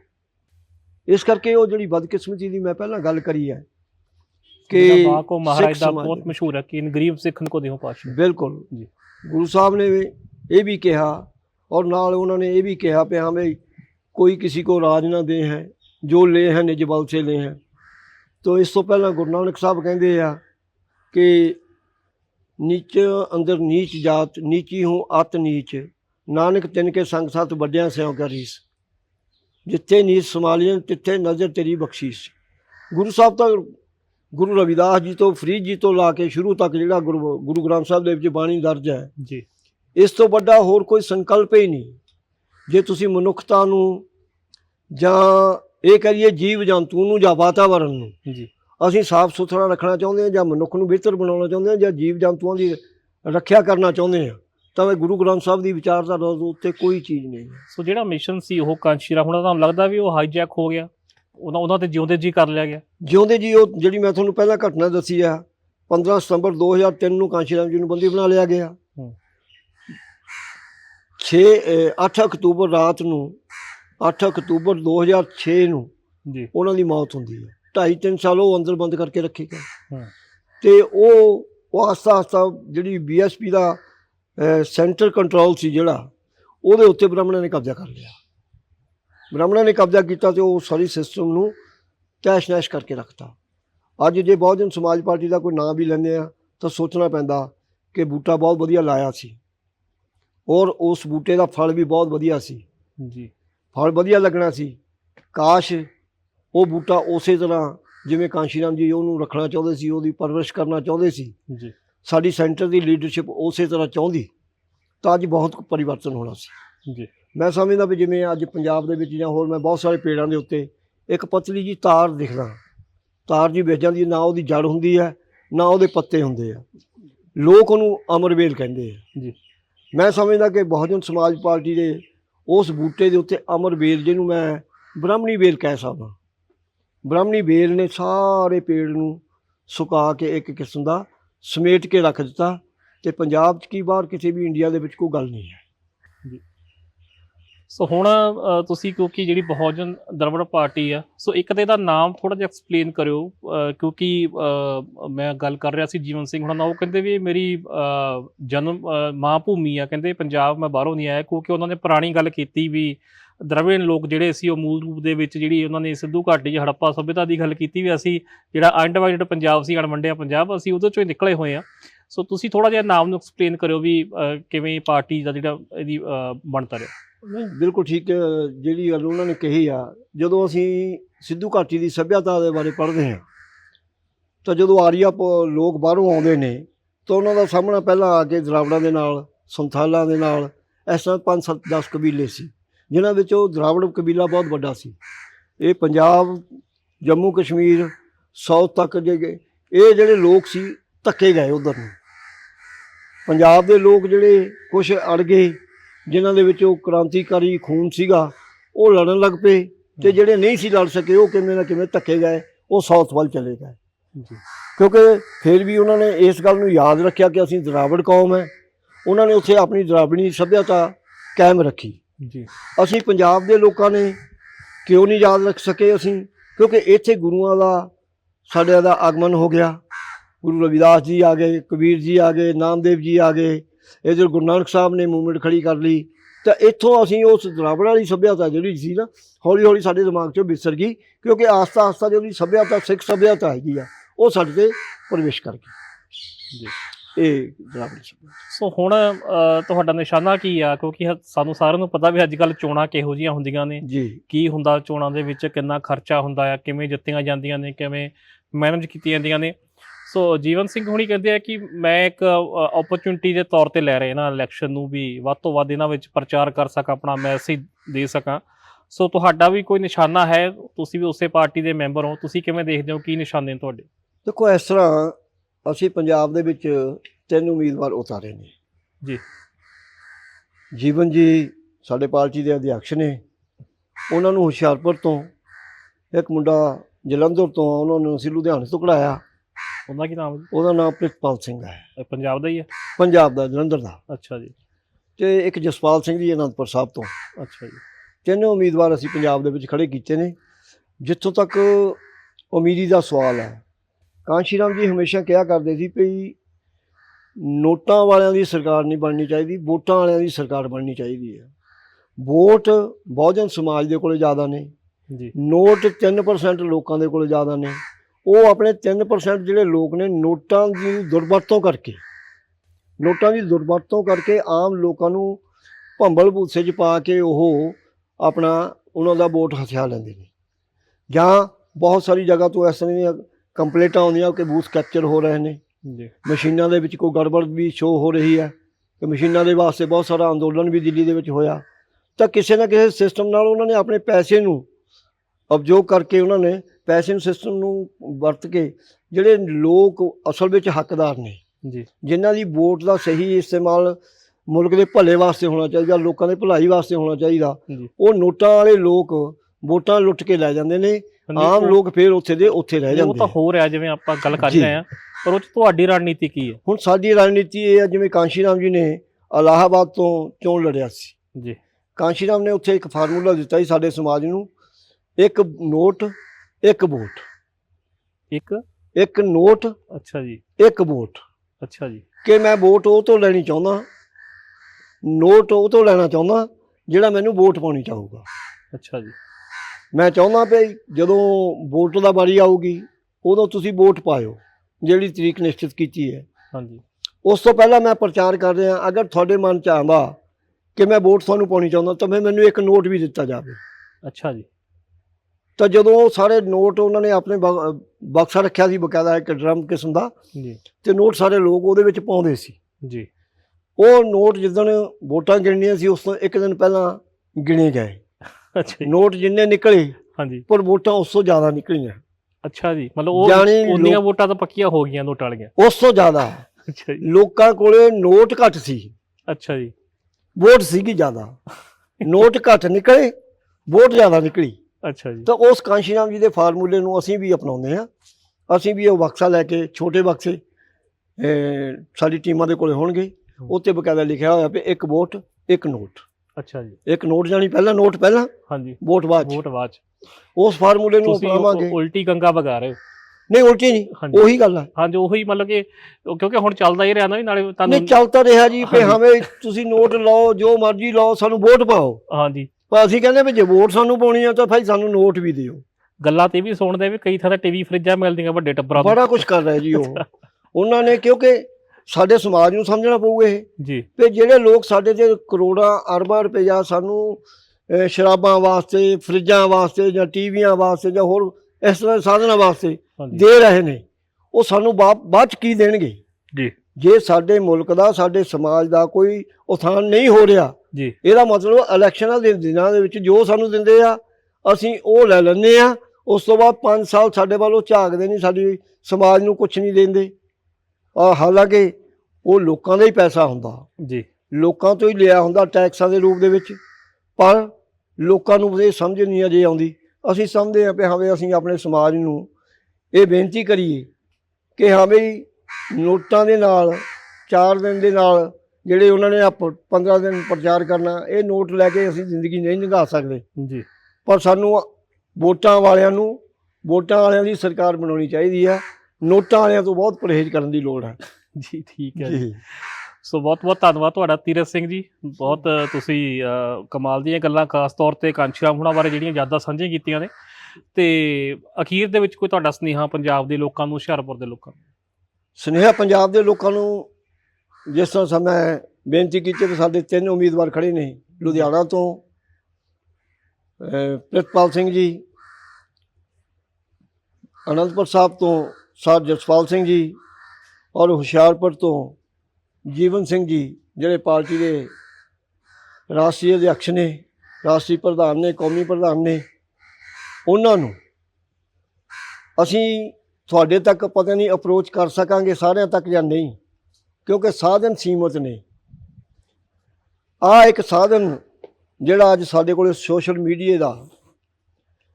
ਇਸ ਕਰਕੇ ਉਹ ਜਿਹੜੀ ਬਦਕਿਸਮਤੀ ਦੀ ਮੈਂ ਪਹਿਲਾਂ ਗੱਲ ਕਰੀ ਹੈ ਕਿ ਮਹਾਰਾਜ ਦਾ ਬਹੁਤ ਮਸ਼ਹੂਰ ਹੈ ਕਿ ਇਨ ਗਰੀਬ ਸਿੱਖਨ ਕੋ ਦਿਓ ਪਾਸ਼ਾ ਬਿਲਕੁਲ। ਜੀ। ਗੁਰੂ ਸਾਹਿਬ ਨੇ ਵੀ ਇਹ ਵੀ ਕਿਹਾ ਔਰ ਨਾਲ ਉਹਨਾਂ ਨੇ ਇਹ ਵੀ ਕਿਹਾ ਹਾਂ ਬਈ ਕੋਈ ਕਿਸੇ ਕੋ ਰਾਜ ਨਾ ਦੇ ਹੈ ਜੋ ਲੈ ਹੈ ਨਿਜ ਬਲ ਸੇ ਲੈ ਹੈ। ਤੋ ਇਸ ਤੋਂ ਪਹਿਲਾਂ ਗੁਰੂ ਨਾਨਕ ਸਾਹਿਬ ਕਹਿੰਦੇ ਆ ਕਿ ਨੀਚ ਅੰਦਰ ਨੀਚ ਜਾਤ ਨੀਚੀ ਹੂੰ ਅਤ ਨੀਚ। ਨਾਨਕ ਤਿਨ ਕੇ ਸੰਗ ਸਤ ਵੱਡਿਆਂ ਸਿਓ ਕਰੀਸ ਜਿੱਥੇ ਨੀਚ ਸਮਾਲੀਆਂ ਤਿੱਥੇ ਨਜ਼ਰ ਤੇਰੀ ਬਖਸ਼ੀਸ਼। ਗੁਰੂ ਸਾਹਿਬ ਤਾਂ ਗੁਰੂ ਰਵਿਦਾਸ ਜੀ ਤੋਂ ਫਰੀਦ ਜੀ ਤੋਂ ਲਾ ਕੇ ਸ਼ੁਰੂ ਤੱਕ ਜਿਹੜਾ ਗੁਰੂ ਗੁਰੂ ਗ੍ਰੰਥ ਸਾਹਿਬ ਦੇ ਵਿੱਚ ਬਾਣੀ ਦਰਜ ਹੈ। ਜੀ। ਇਸ ਤੋਂ ਵੱਡਾ ਹੋਰ ਕੋਈ ਸੰਕਲਪ ਹੀ ਨਹੀਂ। ਜੇ ਤੁਸੀਂ ਮਨੁੱਖਤਾ ਨੂੰ ਜਾਂ ਇਹ ਕਰੀਏ ਜੀਵ ਜੰਤੂ ਨੂੰ ਜਾਂ ਵਾਤਾਵਰਣ ਨੂੰ ਜੀ। ਅਸੀਂ ਸਾਫ਼ ਸੁਥਰਾ ਰੱਖਣਾ ਚਾਹੁੰਦੇ ਹਾਂ ਜਾਂ ਮਨੁੱਖ ਨੂੰ ਬਿਹਤਰ ਬਣਾਉਣਾ ਚਾਹੁੰਦੇ ਹਾਂ ਜਾਂ ਜੀਵ ਜੰਤੂਆਂ ਦੀ ਰੱਖਿਆ ਕਰਨਾ ਚਾਹੁੰਦੇ ਹਾਂ ਤਾਂ ਇਹ ਗੁਰੂ ਗ੍ਰੰਥ ਸਾਹਿਬ ਦੀ ਵਿਚਾਰਧਾਰਾ ਦੇ ਉੱਤੇ ਕੋਈ ਚੀਜ਼ ਨਹੀਂ ਹੈ। ਸੋ ਜਿਹੜਾ ਮਿਸ਼ਨ ਸੀ ਉਹ ਕਾਂਸ਼ੀਰਾ ਹੁਣ ਤੁਹਾਨੂੰ ਲੱਗਦਾ ਵੀ ਉਹ ਹਾਈਜੈਕ ਹੋ ਗਿਆ। ਉਹਨਾਂ ਉਹਨਾਂ ਤੇ ਜਿਉਂਦੇ ਜੀ ਕਰ ਲਿਆ ਗਿਆ। ਜਿਉਂਦੇ ਜੀ ਉਹ ਜਿਹੜੀ ਮੈਂ ਤੁਹਾਨੂੰ ਪਹਿਲਾਂ ਘਟਨਾ ਦੱਸੀ ਆ 15 ਸਤੰਬਰ 2003 ਨੂੰ ਕਾਂਸ਼ੀ ਰਾਮ ਜੀ ਨੂੰ ਬੰਦੀ ਬਣਾ ਲਿਆ ਗਿਆ। ਹੂੰ। 6 8 ਅਕਤੂਬਰ ਰਾਤ ਨੂੰ 8 ਅਕਤੂਬਰ 2006 ਨੂੰ ਜੀ। ਉਹਨਾਂ ਦੀ ਮੌਤ ਹੁੰਦੀ ਹੈ। ਢਾਈ ਤਿੰਨ ਸਾਲ ਉਹ ਅੰਦਰ ਬੰਦ ਕਰਕੇ ਰੱਖੇ ਗਏ। ਤੇ ਉਹ ਉਹ ਆਸਤਾ ਆਸਤਾ ਜਿਹੜੀ ਬੀਐਸਪੀ ਦਾ ਸੈਂਟਰ ਕੰਟਰੋਲ ਸੀ ਜਿਹੜਾ ਉਹਦੇ ਉੱਤੇ ਬ੍ਰਾਹਮਣਾਂ ਨੇ ਕਬਜ਼ਾ ਕਰ ਲਿਆ। ਬ੍ਰਾਹਮਣਾਂ ਨੇ ਕਬਜ਼ਾ ਕੀਤਾ ਤੇ ਉਹ ਸਾਰੀ ਸਿਸਟਮ ਨੂੰ ਤੈਸ਼ ਨੈਸ਼ ਕਰਕੇ ਰੱਖਤਾ। ਅੱਜ ਜੇ ਬਹੁਜਨ ਸਮਾਜ ਪਾਰਟੀ ਦਾ ਕੋਈ ਨਾਂ ਵੀ ਲੈਂਦੇ ਆ ਤਾਂ ਸੋਚਣਾ ਪੈਂਦਾ ਕਿ ਬੂਟਾ ਬਹੁਤ ਵਧੀਆ ਲਾਇਆ ਸੀ। ਔਰ ਉਸ ਬੂਟੇ ਦਾ ਫਲ ਵੀ ਬਹੁਤ ਵਧੀਆ ਸੀ। ਜੀ। ਫਲ ਵਧੀਆ ਲੱਗਣਾ ਸੀ। ਕਾਸ਼ ਉਹ ਬੂਟਾ ਉਸੇ ਤਰ੍ਹਾਂ ਜਿਵੇਂ ਕਾਂਸ਼ੀਰਾਮ ਜੀ ਉਹਨੂੰ ਰੱਖਣਾ ਚਾਹੁੰਦੇ ਸੀ ਉਹਦੀ ਪਰਵਰਿਸ਼ ਕਰਨਾ ਚਾਹੁੰਦੇ ਸੀ। ਜੀ। ਸਾਡੀ ਸੈਂਟਰ ਦੀ ਲੀਡਰਸ਼ਿਪ ਉਸੇ ਤਰ੍ਹਾਂ ਚਾਹੁੰਦੀ ਤਾਂ ਅੱਜ ਬਹੁਤ ਪਰਿਵਰਤਨ ਹੋਣਾ ਸੀ। ਜੀ। ਮੈਂ ਸਮਝਦਾ ਵੀ ਜਿਵੇਂ ਅੱਜ ਪੰਜਾਬ ਦੇ ਵਿੱਚ ਜਾਂ ਹੋਰ ਮੈਂ ਬਹੁਤ ਸਾਰੇ ਪੇੜਾਂ ਦੇ ਉੱਤੇ ਇੱਕ ਪਤਲੀ ਜੀ ਤਾਰ ਦਿਖਦਾ ਤਾਰ ਜੀ ਵਿਚ ਜਾਂਦੀ ਹੈ, ਨਾ ਉਹਦੀ ਜੜ ਹੁੰਦੀ ਹੈ ਨਾ ਉਹਦੇ ਪੱਤੇ ਹੁੰਦੇ ਆ। ਲੋਕ ਉਹਨੂੰ ਅਮਰਵੇਲ ਕਹਿੰਦੇ ਆ। ਜੀ। ਮੈਂ ਸਮਝਦਾ ਕਿ ਬਹੁਜਨ ਸਮਾਜ ਪਾਰਟੀ ਦੇ ਉਸ ਬੂਟੇ ਦੇ ਉੱਤੇ ਅਮਰਵੇਲ ਜਿਹਨੂੰ ਮੈਂ ਬ੍ਰਾਹਮਣੀ ਵੇਲ ਕਹਿ ਸਕਦਾ। ਬ੍ਰਾਹਮਣੀ ਬੇਲ ਨੇ ਸਾਰੇ ਪੇੜ ਨੂੰ ਸੁਕਾ ਕੇ ਇੱਕ ਕਿਸਮ ਦਾ ਸਮੇਟ ਕੇ ਰੱਖ ਦਿੱਤਾ ਤੇ ਪੰਜਾਬ 'ਚ ਕੀ ਬਾਹਰ ਕਿਸੇ ਵੀ ਇੰਡੀਆ ਦੇ ਵਿੱਚ ਕੋਈ ਗੱਲ ਨਹੀਂ ਹੈ। ਸੋ ਹੁਣ ਤੁਸੀਂ ਕਿਉਂਕਿ ਜਿਹੜੀ ਬਹੁਜਨ ਦਰਬੜ ਪਾਰਟੀ ਆ, ਸੋ ਇੱਕ ਤੇ ਇਹਦਾ ਨਾਮ ਥੋੜਾ ਜਿਹਾ ਐਕਸਪਲੇਨ ਕਰਿਓ ਕਿਉਂਕਿ ਮੈਂ ਗੱਲ ਕਰ ਰਿਹਾ ਸੀ ਜੀਵਨ ਸਿੰਘ ਹੁਣਾਂ ਨਾਲ, ਉਹ ਕਹਿੰਦੇ ਵੀ ਮੇਰੀ ਜਨਮ ਮਾਂ ਭੂਮੀ ਆ, ਕਹਿੰਦੇ ਪੰਜਾਬ ਮੈਂ ਬਾਹਰੋਂ ਨਹੀਂ ਆਇਆ, ਕਿਉਂਕਿ ਉਹਨਾਂ ਨੇ ਪੁਰਾਣੀ ਗੱਲ ਕੀਤੀ ਵੀ ਦਰਵਿਣ ਲੋਕ ਜਿਹੜੇ ਸੀ ਉਹ ਮੂਲ ਰੂਪ ਦੇ ਵਿੱਚ ਜਿਹੜੀ ਉਹਨਾਂ ਨੇ ਸਿੱਧੂ ਘਾਟੀ ਜਾਂ ਹੜੱਪਾ ਸਭਿਅਤਾ ਦੀ ਗੱਲ ਕੀਤੀ ਵੀ ਅਸੀਂ ਜਿਹੜਾ ਅਨਡਿਵਾਈਡਡ ਪੰਜਾਬ ਸੀ ਅਣਵੰਡਿਆ ਪੰਜਾਬ ਅਸੀਂ ਉਹਦੇ ਚੋਂ ਹੀ ਨਿਕਲੇ ਹੋਏ ਆ ਸੋ ਤੁਸੀਂ ਥੋੜਾ ਜਿਹਾ ਨਾਮ ਨੂੰ ਐਕਸਪਲੇਨ ਕਰਿਓ ਵੀ ਕਿਵੇਂ ਪਾਰਟੀ ਦਾ ਜਿਹੜਾ ਇਹਦੀ ਅ, ਬਣਤਰ ਹੈ। ਨਹੀਂ ਬਿਲਕੁਲ ਠੀਕ ਜਿਹੜੀ ਗੱਲ ਉਹਨਾਂ ਨੇ ਕਹੀ ਆ ਜਦੋਂ ਅਸੀਂ ਸਿੱਧੂ ਘਾਟੀ ਦੀ ਸੱਭਿਅਤਾ ਦੇ ਬਾਰੇ ਪੜ੍ਹਦੇ ਹਾਂ ਤਾਂ ਜਦੋਂ ਆਰੀਆ ਪ- ਲੋਕ ਬਾਹਰੋਂ ਆਉਂਦੇ ਨੇ ਤਾਂ ਉਹਨਾਂ ਦਾ ਸਾਹਮਣਾ ਪਹਿਲਾਂ ਆ ਕੇ ਦਰਾਵੜਾਂ ਦੇ ਨਾਲ ਸੰਥਾਲਾਂ ਦੇ ਨਾਲ ਇਸ ਤਰ੍ਹਾਂ ਪੰਜ ਸੱਤ 10 ਕਬੀਲੇ ਸੀ। ਜਿਨ੍ਹਾਂ ਵਿੱਚੋਂ ਦਰਾਵੜ ਕਬੀਲਾ ਬਹੁਤ ਵੱਡਾ ਸੀ। ਇਹ ਪੰਜਾਬ ਜੰਮੂ ਕਸ਼ਮੀਰ ਸਾਊਥ ਤੱਕ ਜੇ ਗਏ ਇਹ ਜਿਹੜੇ ਲੋਕ ਸੀ ਧੱਕੇ ਗਏ ਉਧਰ ਨੂੰ। ਪੰਜਾਬ ਦੇ ਲੋਕ ਜਿਹੜੇ ਕੁਝ ਅੜ ਗਏ ਜਿਨ੍ਹਾਂ ਦੇ ਵਿੱਚ ਉਹ ਕ੍ਰਾਂਤੀਕਾਰੀ ਖੂਨ ਸੀਗਾ ਉਹ ਲੜਨ ਲੱਗ ਪਏ ਤੇ ਜਿਹੜੇ ਨਹੀਂ ਸੀ ਲੜ ਸਕੇ ਉਹ ਕਿਵੇਂ ਨਾ ਕਿਵੇਂ ਧੱਕੇ ਗਏ ਉਹ ਸਾਊਥ ਵੱਲ ਚਲੇ ਗਏ। ਕਿਉਂਕਿ ਫਿਰ ਵੀ ਉਹਨਾਂ ਨੇ ਇਸ ਗੱਲ ਨੂੰ ਯਾਦ ਰੱਖਿਆ ਕਿ ਅਸੀਂ ਦਰਾਵੜ ਕੌਮ ਹੈ। ਉਹਨਾਂ ਨੇ ਉੱਥੇ ਆਪਣੀ ਦਰਾਵੜੀ ਸੱਭਿਅਤਾ ਕਾਇਮ ਰੱਖੀ। ਜੀ। ਅਸੀਂ ਪੰਜਾਬ ਦੇ ਲੋਕਾਂ ਨੇ ਕਿਉਂ ਨਹੀਂ ਯਾਦ ਰੱਖ ਸਕੇ ਅਸੀਂ? ਕਿਉਂਕਿ ਇੱਥੇ ਗੁਰੂਆਂ ਦਾ ਸਾਡੇ ਦਾ ਆਗਮਨ ਹੋ ਗਿਆ। ਗੁਰੂ ਰਵਿਦਾਸ ਜੀ ਆ ਗਏ ਕਬੀਰ ਜੀ ਆ ਗਏ ਨਾਮਦੇਵ ਜੀ ਆ ਗਏ। ਇਧਰ ਗੁਰੂ ਨਾਨਕ ਸਾਹਿਬ ਨੇ ਮੂਵਮੈਂਟ ਖੜੀ ਕਰ ਲਈ ਤਾਂ ਇੱਥੋਂ ਅਸੀਂ ਉਸ ਦਰਾਵੜ ਵਾਲੀ ਸੱਭਿਅਤਾ ਜਿਹੜੀ ਸੀ ਨਾ ਹੌਲੀ ਹੌਲੀ ਸਾਡੇ ਦਿਮਾਗ 'ਚੋਂ ਵਿਸਰ ਗਈ ਕਿਉਂਕਿ ਆਸਤਾ ਆਸਤਾ ਜਿਹੜੀ ਸੱਭਿਅਤਾ ਸਿੱਖ ਸੱਭਿਅਤਾ ਹੈਗੀ ਆ ਉਹ ਸਾਡੇ ਤੇ ਪ੍ਰਵੇਸ਼ ਕਰ ਗਈ। ਜੀ। ਇਹ ਸੱਭਿਅਤਾ ਸੋ ਹੁਣ ਅ, ਤੁਹਾਡਾ ਨਿਸ਼ਾਨਾ ਕੀ ਆ? ਕਿਉਂਕਿ ਹ- ਸਾਨੂੰ ਸਾਰਿਆਂ ਨੂੰ ਪਤਾ ਵੀ ਅੱਜ ਕੱਲ ਚੋਣਾਂ ਕਿਹੋ ਜੀਆਂ ਹੁੰਦੀਆਂ ਨੇ। ਜੀ। ਕੀ ਹੁੰਦਾ ਚੋਣਾਂ ਦੇ ਵਿੱਚ? ਕਿੰਨਾ ਖਰਚਾ ਹੁੰਦਾ ਆ? ਕਿਵੇਂ ਜਿੱਤੀਆਂ ਜਾਂਦੀਆਂ ਨੇ? ਕਿਵੇਂ ਮੈਨੇਜ ਕੀਤੀਆਂ ਜਾਂਦੀਆਂ ਨੇ? ਸੋ ਜੀਵਨ ਸਿੰਘ ਹੁਣੀ ਕਹਿੰਦੇ ਆ ਕਿ ਮੈਂ ਇੱਕ ਓਪਰਚੁਨਿਟੀ ਦੇ ਤੌਰ ਤੇ ਲੈ ਰਿਹਾ ਨਾ ਇਲੈਕਸ਼ਨ ਨੂੰ ਵੀ ਵੱਧ ਤੋਂ ਵੱਧ ਇਹਨਾਂ ਵਿੱਚ ਪ੍ਰਚਾਰ ਕਰ ਸਕਾਂ ਆਪਣਾ ਮੈਸੇਜ ਦੇ ਸਕਾਂ। ਸੋ ਤੁਹਾਡਾ ਵੀ ਕੋਈ ਨਿਸ਼ਾਨਾ ਹੈ? ਤੁਸੀਂ ਵੀ ਉਸੇ ਪਾਰਟੀ ਦੇ ਮੈਂਬਰ ਹੋ। ਤੁਸੀਂ ਕਿਵੇਂ ਦੇਖਦੇ ਹੋ? ਕੀ ਨਿਸ਼ਾਨੇ ਨੇ ਤੁਹਾਡੇ? ਦੇਖੋ ਇਸ ਤਰ੍ਹਾਂ ਅਸੀਂ ਪੰਜਾਬ ਦੇ ਵਿੱਚ ਤਿੰਨ ਉਮੀਦਵਾਰ ਉਤਾਰੇ ਨੇ। ਜੀ। ਜੀਵਨ ਜੀ ਸਾਡੇ ਪਾਰਟੀ ਦੇ ਅਧਿਆਕਸ਼ ਨੇ। ਉਹਨਾਂ ਨੂੰ ਹੁਸ਼ਿਆਰਪੁਰ ਤੋਂ ਇੱਕ ਮੁੰਡਾ ਜਲੰਧਰ ਤੋਂ ਉਹਨਾਂ ਨੂੰ ਅਸੀਂ ਲੁਧਿਆਣੇ ਤੋਂ ਕਢਾਇਆ। ਉਹਦਾ ਕੀ ਨਾਮ ਉਹਦਾ ਨਾਮ ਪ੍ਰਿਤਪਾਲ ਸਿੰਘ ਹੈ? ਇਹ ਪੰਜਾਬ ਦਾ ਹੀ ਹੈ? ਪੰਜਾਬ ਦਾ ਜਲੰਧਰ ਦਾ। ਅੱਛਾ ਜੀ। ਤੇ ਇੱਕ ਜਸਪਾਲ ਸਿੰਘ ਜੀ ਅਨੰਦਪੁਰ ਸਾਹਿਬ ਤੋਂ। ਅੱਛਾ ਜੀ। ਤਿੰਨ ਉਮੀਦਵਾਰ ਅਸੀਂ ਪੰਜਾਬ ਦੇ ਵਿੱਚ ਖੜੇ ਕੀਤੇ ਨੇ। ਜਿੱਥੋਂ ਤੱਕ ਉਮੀਦੀ ਦਾ ਸਵਾਲ ਹੈ ਕਾਂਸ਼ੀ ਰਾਮ ਜੀ ਹਮੇਸ਼ਾ ਕਿਹਾ ਕਰਦੇ ਸੀ ਵੀ ਨੋਟਾਂ ਵਾਲਿਆਂ ਦੀ ਸਰਕਾਰ ਨਹੀਂ ਬਣਨੀ ਚਾਹੀਦੀ ਵੋਟਾਂ ਵਾਲਿਆਂ ਦੀ ਸਰਕਾਰ ਬਣਨੀ ਚਾਹੀਦੀ ਹੈ। ਵੋਟ ਬਹੁਜਨ ਸਮਾਜ ਦੇ ਕੋਲੇ ਜ਼ਿਆਦਾ ਨੇ। ਜੀ। ਨੋਟ 3% ਲੋਕਾਂ ਦੇ ਕੋਲੇ ਜ਼ਿਆਦਾ ਨੇ। ਉਹ ਆਪਣੇ 3% ਜਿਹੜੇ ਲੋਕ ਨੇ ਨੋਟਾਂ ਦੀ ਦੁਰਵਰਤੋਂ ਕਰਕੇ ਨੋਟਾਂ ਦੀ ਦੁਰਵਰਤੋਂ ਕਰਕੇ ਆਮ ਲੋਕਾਂ ਨੂੰ ਭੰਬਲ ਭੂਸੇ 'ਚ ਪਾ ਕੇ ਉਹ ਆਪਣਾ ਉਹਨਾਂ ਦਾ ਵੋਟ ਹਥਿਆ ਲੈਂਦੇ ਨੇ। ਜਾਂ ਬਹੁਤ ਸਾਰੀ ਜਗ੍ਹਾ ਤੋਂ ਇਸ ਤਰ੍ਹਾਂ ਦੀਆਂ ਕੰਪਲੇਂਟਾਂ ਆਉਂਦੀਆਂ ਕਿ ਬੂਥ ਕੈਪਚਰ ਹੋ ਰਹੇ ਨੇ। ਜੀ। ਮਸ਼ੀਨਾਂ ਦੇ ਵਿੱਚ ਕੋਈ ਗੜਬੜ ਵੀ ਸ਼ੋ ਹੋ ਰਹੀ ਹੈ ਕਿ ਮਸ਼ੀਨਾਂ ਦੇ ਵਾਸਤੇ ਬਹੁਤ ਸਾਰਾ ਅੰਦੋਲਨ ਵੀ ਦਿੱਲੀ ਦੇ ਵਿੱਚ ਹੋਇਆ। ਤਾਂ ਕਿਸੇ ਨਾ ਕਿਸੇ ਸਿਸਟਮ ਨਾਲ ਉਹਨਾਂ ਨੇ ਆਪਣੇ ਪੈਸੇ ਨੂੰ ਅਬਜੋਗ ਕਰਕੇ ਉਹਨਾਂ ਨੇ ਪੈਸੇ ਨੂੰ ਸਿਸਟਮ ਨੂੰ ਵਰਤ ਕੇ ਜਿਹੜੇ ਲੋਕ ਅਸਲ ਵਿੱਚ ਹੱਕਦਾਰ ਨੇ ਜੀ। ਜਿਨ੍ਹਾਂ ਦੀ ਵੋਟ ਦਾ ਸਹੀ ਇਸਤੇਮਾਲ ਮੁਲਕ ਦੇ ਭਲੇ ਵਾਸਤੇ ਹੋਣਾ ਚਾਹੀਦਾ ਲੋਕਾਂ ਦੇ ਭਲਾਈ ਵਾਸਤੇ ਹੋਣਾ ਚਾਹੀਦਾ ਉਹ ਨੋਟਾਂ ਵਾਲੇ ਲੋਕ ਵੋਟਾਂ ਲੁੱਟ ਕੇ ਲੈ ਜਾਂਦੇ ਨੇ। ਆਮ ਉਹ- ਲੋਕ ਫੇਰ ਉੱਥੇ ਦੇ ਉੱਥੇ ਰਹਿ ਉਹ ਜਾਂਦੇ ਤਾਂ ਆ। ਹੋ ਰਿਹਾ ਜਿਵੇਂ ਆਪਾਂ ਗੱਲ ਕਰ। ਰਹੇ ਆ ਪਰ ਉਹ ਤੁਹਾਡੀ ਰਣਨੀਤੀ ਕੀ ਹੈ? ਹੁਣ ਸਾਡੀ ਰਣਨੀਤੀ ਇਹ ਹੈ ਜਿਵੇਂ ਕਾਂਸ਼ੀ ਰਾਮ ਜੀ ਨੇ ਇਲਾਹਾਬਾਦ ਤੋਂ ਚੋਣ ਲੜਿਆ ਸੀ? ਜੀ। ਕਾਂਸ਼ੀ ਰਾਮ ਨੇ ਉੱਥੇ ਇੱਕ ਫਾਰਮੂਲਾ ਦਿੱਤਾ ਸੀ ਸਾਡੇ ਸਮਾਜ ਨੂੰ ਇੱਕ ਨੋਟ ਇੱਕ ਵੋਟ। ਇੱਕ? ਇੱਕ ਨੋਟ ਅੱਛਾ ਜੀ। ਇੱਕ ਵੋਟ। ਅੱਛਾ ਜੀ। ਕਿ ਮੈਂ ਵੋਟ ਉਹ ਤੋਂ ਲੈਣੀ ਚਾਹੁੰਦਾ ਨੋਟ ਉਹ ਤੋਂ ਲੈਣਾ ਚਾਹੁੰਦਾ ਜਿਹੜਾ ਮੈਨੂੰ ਵੋਟ ਪਾਉਣੀ ਚਾਹੂਗਾ। ਅੱਛਾ ਜੀ। ਮੈਂ ਚਾਹੁੰਦਾ ਵੀ ਜਦੋਂ ਵੋਟ ਦਾ ਵਾਰੀ ਆਊਗੀ ਉਦੋਂ ਤੁਸੀਂ ਵੋਟ ਪਾਇਓ ਜਿਹੜੀ ਤਰੀਕ ਨਿਸ਼ਚਿਤ ਕੀਤੀ ਹੈ। ਹਾਂਜੀ। ਉਸ ਤੋਂ ਪਹਿਲਾਂ ਮੈਂ ਪ੍ਰਚਾਰ ਕਰ ਰਿਹਾ ਅਗਰ ਤੁਹਾਡੇ ਮਨ ਚ ਆਉਂਦਾ ਕਿ ਮੈਂ ਵੋਟ ਤੁਹਾਨੂੰ ਪਾਉਣੀ ਚਾਹੁੰਦਾ ਤਾਂ ਮੈਂ ਮੈਨੂੰ ਇੱਕ ਨੋਟ ਵੀ ਦਿੱਤਾ ਜਾਵੇ। ਅੱਛਾ ਜੀ। ਤਾਂ ਜਦੋਂ ਸਾਰੇ ਨੋਟ ਉਹਨਾਂ ਨੇ ਆਪਣੇ ਬਕ- ਬਕਸਾ ਰੱਖਿਆ ਸੀ ਬਕਾਇਦਾ ਇੱਕ ਡਰਮ ਕਿਸਮ ਦਾ ਜੀ। ਤੇ ਨੋਟ ਸਾਰੇ ਲੋਕ ਉਹਦੇ ਵਿੱਚ ਪਾਉਂਦੇ ਸੀ। ਜੀ। ਉਹ ਨੋਟ ਜਿੱਦਣ ਵੋਟਾਂ ਗਿਣਨੀਆਂ ਸੀ ਉਸ ਤੋਂ ਇੱਕ ਦਿਨ ਪਹਿਲਾਂ ਗਿਣੇ ਗਏ। ਅੱਛਾ ਜੀ। ਨੋਟ ਜਿੰਨੇ ਨਿਕਲੇ ਹਾਂਜੀ। ਪਰ ਵੋਟਾਂ ਉਸ ਤੋਂ ਜ਼ਿਆਦਾ ਨਿਕਲੀਆਂ। ਅੱਛਾ ਜੀ ਮਤਲਬ ਉਹ ਉਹਨੀਆਂ ਵੋਟਾਂ ਤਾਂ ਪੱਕੀਆਂ ਹੋ ਗਈਆਂ ਨੋਟ ਵਾਲੀਆਂ। ਉਸ ਤੋਂ ਜ਼ਿਆਦਾ। ਅੱਛਾ ਜੀ। ਲੋਕਾਂ ਕੋਲੇ ਨੋਟ ਘੱਟ ਸੀ। ਅੱਛਾ ਜੀ। ਵੋਟ ਸੀਗੀ ਜ਼ਿਆਦਾ। ਨੋਟ ਘੱਟ ਨਿਕਲੇ ਵੋਟ ਜ਼ਿਆਦਾ ਨਿਕਲੀ। ਅੱਛਾ ਜੀ। ਤਾਂ ਉਸ ਕਾਂਸ਼ੀ ਰਾਮ ਜੀ ਦੇ ਫਾਰਮੂਲੇ ਨੂੰ ਅਸੀਂ ਵੀ ਅਪਣਾਉਂਦੇ ਹਾਂ। ਅਸੀਂ ਵੀ ਉਹ ਬਕਸਾ ਲੈ ਕੇ ਛੋਟੇ ਬਕਸੇ ਸਾਡੀ ਟੀਮਾਂ ਦੇ ਕੋਲੇ ਹੋਣਗੇ। ਉੱਤੇ ਬਕਾਇਦਾ ਲਿਖਿਆ ਹੋਇਆ ਵੀ ਇੱਕ ਵੋਟ ਇੱਕ ਨੋਟ। ਅੱਛਾ ਜੀ। ਇੱਕ ਨੋਟ ਜਾਣੀ ਪਹਿਲਾਂ ਨੋਟ ਪਹਿਲਾਂ? ਹਾਂਜੀ। ਵੋਟ ਬਾਅਦ 'ਚ। ਵੋਟ ਬਾਅਦ 'ਚ। ਉਸ ਫਾਰਮੂਲੇ ਨੂੰ ਤੁਸੀਂ ਉਹ- ਉਲਟੀ ਗੰਗਾ ਵਗਾ ਰਹੇ ਹੋ। ਨਹੀਂ ਉਲਟੀ ਨਹੀਂ। ਹਾਂਜੀ। ਉਹੀ ਗੱਲ ਹੈ ਹਾਂਜੀ ਉਹੀ ਮਤਲਬ ਕਿ ਉਹ ਕਿਉਂਕਿ ਹੁਣ ਚੱਲਦਾ ਹੀ ਰਿਹਾ ਨਾ ਵੀ ਨਾਲੇ ਨਹੀਂ ਤੁਹਾਨੂੰ ਚੱਲਦਾ ਰਿਹਾ ਜੀ ਕਿ ਹਾਂਜੀ। ਹਵੇਂ ਤੁਸੀਂ ਨੋਟ ਲਾਓ ਜੋ ਮਰਜ਼ੀ ਲਾਓ ਸਾਨੂੰ ਵੋਟ ਪਾਓ। ਹਾਂਜੀ। ਪਰ ਅਸੀਂ ਕਹਿੰਦੇ ਵੀ ਜੇ ਵੋਟ ਸਾਨੂੰ ਪਾਉਣੀ ਆ ਤਾਂ ਭਾਈ ਸਾਨੂੰ ਨੋਟ ਵੀ ਦਿਓ। ਗੱਲਾਂ ਤੇ ਵੀ ਸੁਣਦੇ ਵੀ ਕਈ ਥਾਂ ਤੇ ਟੀਵੀ ਫਰਿੱਜਾਂ ਮਿਲਦੀਆਂ ਵੱਡੇ ਟੱਬਰਾਂ ਤੋਂ। ਬੜਾ ਕੁਝ ਕਰ ਰਹੇ ਜੀ ਉਹ। ਉਹਨਾਂ ਨੇ ਕਿਉਂਕਿ ਸਾਡੇ ਸਮਾਜ ਨੂੰ ਸਮਝਣਾ ਪਊ ਇਹ। ਜੀ। ਵੀ ਜਿਹੜੇ ਲੋਕ ਸਾਡੇ ਤੇ ਕਰੋੜਾਂ ਅਰਬਾਂ ਰੁਪਈਆ ਸਾਨੂੰ ਸ਼ਰਾਬਾਂ ਵਾਸਤੇ ਫਰਿੱਜਾਂ ਵਾਸਤੇ ਜਾਂ ਟੀਵੀਆਂ ਵਾਸਤੇ ਜਾਂ ਹੋਰ ਇਸ ਤਰ੍ਹਾਂ ਦੇ ਸਾਧਨਾਂ ਵਾਸਤੇ ਦੇ ਰਹੇ ਨੇ ਉਹ ਸਾਨੂੰ ਬਾਅਦ ਚ ਕੀ ਦੇਣਗੇ? ਜੀ। ਜੇ ਸਾਡੇ ਮੁਲਕ ਦਾ ਸਾਡੇ ਸਮਾਜ ਦਾ ਕੋਈ ਉਥਾਨ ਨਹੀਂ ਹੋ ਰਿਹਾ ਜੀ। ਇਹਦਾ ਮਤਲਬ ਇਲੈਕਸ਼ਨਾਂ ਦੇ ਦਿਨਾਂ ਦੇ ਵਿੱਚ ਜੋ ਸਾਨੂੰ ਦਿੰਦੇ ਆ ਅਸੀਂ ਉਹ ਲੈ ਲੈਂਦੇ ਆ। ਉਸ ਤੋਂ ਬਾਅਦ 5 ਸਾਲ ਸਾਡੇ ਵੱਲੋਂ ਝਾਕਦੇ ਨਹੀਂ ਸਾਡੀ ਸਮਾਜ ਨੂੰ ਕੁਝ ਨਹੀਂ ਦਿੰਦੇ। ਆ ਹਾਲਾਂਕਿ ਉਹ ਲੋਕਾਂ ਦਾ ਹੀ ਪੈਸਾ ਹੁੰਦਾ। ਜੀ। ਲੋਕਾਂ ਤੋਂ ਹੀ ਲਿਆ ਹੁੰਦਾ ਟੈਕਸਾਂ ਦੇ ਰੂਪ ਦੇ ਵਿੱਚ। ਪਰ ਲੋਕਾਂ ਨੂੰ ਇਹ ਸਮਝ ਨਹੀਂ ਅਜੇ ਆਉਂਦੀ। ਅਸੀਂ ਸਮਝਦੇ ਹਾਂ ਕਿ ਹਾਂ ਵੀ ਅਸੀਂ ਆਪਣੇ ਸਮਾਜ ਨੂੰ ਇਹ ਬੇਨਤੀ ਕਰੀਏ ਕਿ ਹਾਂ ਵੀ ਨੋਟਾਂ ਦੇ ਨਾਲ 4 ਦਿਨ ਦੇ ਨਾਲ ਜਿਹੜੇ ਉਹਨਾਂ ਨੇ ਆਪ 15 ਦਿਨ ਪ੍ਰਚਾਰ ਕਰਨਾ ਇਹ ਨੋਟ ਲੈ ਕੇ ਅਸੀਂ ਜ਼ਿੰਦਗੀ ਨਹੀਂ ਨਿਭਾ ਸਕਦੇ। ਜੀ। ਪਰ ਸਾਨੂੰ ਵੋਟਾਂ ਵਾਲਿਆਂ ਨੂੰ ਵੋਟਾਂ ਵਾਲਿਆਂ ਦੀ ਸਰਕਾਰ ਬਣਾਉਣੀ ਚਾਹੀਦੀ ਹੈ। ਨੋਟਾਂ ਵਾਲਿਆਂ ਤੋਂ ਬਹੁਤ ਪਰਹੇਜ਼ ਕਰਨ ਦੀ ਲੋੜ ਹੈ। [laughs] ਜੀ ਠੀਕ ਹੈ ਜੀ। ਸੋ ਬਹੁਤ ਬਹੁਤ ਧੰਨਵਾਦ ਤੁਹਾਡਾ ਤੀਰਥ ਸਿੰਘ ਜੀ। ਬਹੁਤ ਤੁਸੀਂ ਕਮਾਲ ਦੀਆਂ ਗੱਲਾਂ ਖਾਸ ਤੌਰ ਤੇ ਕਾਂਸ਼ੀਰਾਮ ਹੁਣਾਂ ਬਾਰੇ ਜਿਹੜੀਆਂ ਯਾਦਾਂ ਸਾਂਝੀਆਂ ਕੀਤੀਆਂ ਨੇ। ਤੇ ਅਖੀਰ ਦੇ ਵਿੱਚ ਕੋਈ ਤੁਹਾਡਾ ਸੁਨੇਹਾ ਪੰਜਾਬ ਦੇ ਲੋਕਾਂ ਨੂੰ ਹੁਸ਼ਿਆਰਪੁਰ ਦੇ ਲੋਕਾਂ ਨੂੰ? ਸੁਨੇਹਾ ਪੰਜਾਬ ਦੇ ਲੋਕਾਂ ਨੂੰ ਜਿਸ ਤਰ੍ਹਾਂ ਸਾ ਮੈਂ ਬੇਨਤੀ ਕੀਤੀ ਕਿ ਸਾਡੇ ਤਿੰਨ ਉਮੀਦਵਾਰ ਖੜੇ ਨੇ ਲੁਧਿਆਣਾ ਤੋਂ ਪ੍ਰਿਤਪਾਲ ਸਿੰਘ ਜੀ ਅਨੰਦਪੁਰ ਸਾਹਿਬ ਤੋਂ ਸਰ ਜਸਪਾਲ ਸਿੰਘ ਜੀ ਔਰ ਹੁਸ਼ਿਆਰਪੁਰ ਤੋਂ ਜੀਵਨ ਸਿੰਘ ਜੀ, ਜਿਹੜੇ ਪਾਰਟੀ ਦੇ ਰਾਸ਼ਟਰੀ ਅਧਿਕਸ਼ ਨੇ, ਰਾਸ਼ਟਰੀ ਪ੍ਰਧਾਨ ਨੇ, ਕੌਮੀ ਪ੍ਰਧਾਨ ਨੇ, ਉਹਨਾਂ ਨੂੰ ਅਸੀਂ ਤੁਹਾਡੇ ਤੱਕ ਪਤਾ ਨਹੀਂ ਅਪਰੋਚ ਕਰ ਸਕਾਂਗੇ, ਸਾਰਿਆਂ ਤੱਕ ਜਾਂ ਨਹੀਂ, ਕਿਉਂਕਿ ਸਾਧਨ ਸੀਮਤ ਨੇ। ਆ ਇੱਕ ਸਾਧਨ ਜਿਹੜਾ ਅੱਜ ਸਾਡੇ ਕੋਲੇ ਸੋਸ਼ਲ ਮੀਡੀਆ ਦਾ,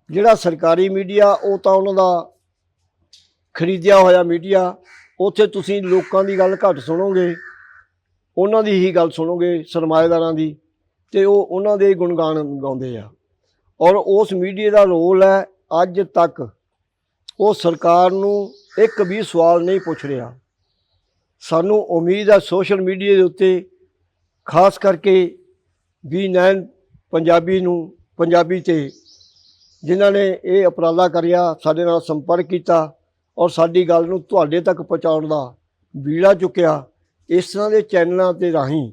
ਜਿਹੜਾ ਸਰਕਾਰੀ ਮੀਡੀਆ, ਉਹ ਤਾਂ ਉਹਨਾਂ ਦਾ ਖਰੀਦਿਆ ਹੋਇਆ ਮੀਡੀਆ ਉੱਥੇ ਤੁਸੀਂ ਲੋਕਾਂ ਦੀ ਗੱਲ ਘੱਟ ਸੁਣੋਗੇ, ਉਹਨਾਂ ਦੀ ਹੀ ਗੱਲ ਸੁਣੋਗੇ, ਸਰਮਾਏਦਾਰਾਂ ਦੀ, ਤੇ ਉਹ ਉਹਨਾਂ ਦੇ ਗੁਣਗਾਨ ਗਾਉਂਦੇ ਆ। ਔਰ ਉਸ ਮੀਡੀਆ ਦਾ ਰੋਲ ਹੈ, ਅੱਜ ਤੱਕ ਉਹ ਸਰਕਾਰ ਨੂੰ ਇੱਕ ਵੀ ਸਵਾਲ ਨਹੀਂ ਪੁੱਛ ਰਿਹਾ। ਸਾਨੂੰ ਉਮੀਦ ਹੈ ਸੋਸ਼ਲ ਮੀਡੀਆ ਦੇ ਉੱਤੇ, ਖਾਸ ਕਰਕੇ ਵੀ ਨੈਨ ਪੰਜਾਬੀ ਨੂੰ, ਪੰਜਾਬੀ ਤੇ, ਜਿਨ੍ਹਾਂ ਨੇ ਇਹ ਉਪਰਾਲਾ ਕਰਿਆ, ਸਾਡੇ ਨਾਲ ਸੰਪਰਕ ਕੀਤਾ ਔਰ ਸਾਡੀ ਗੱਲ ਨੂੰ ਤੁਹਾਡੇ ਤੱਕ ਪਹੁੰਚਾਉਣ ਦਾ ਬੀੜਾ ਚੁੱਕਿਆ, ਇਸ ਤਰ੍ਹਾਂ ਦੇ ਚੈਨਲਾਂ ਦੇ ਰਾਹੀਂ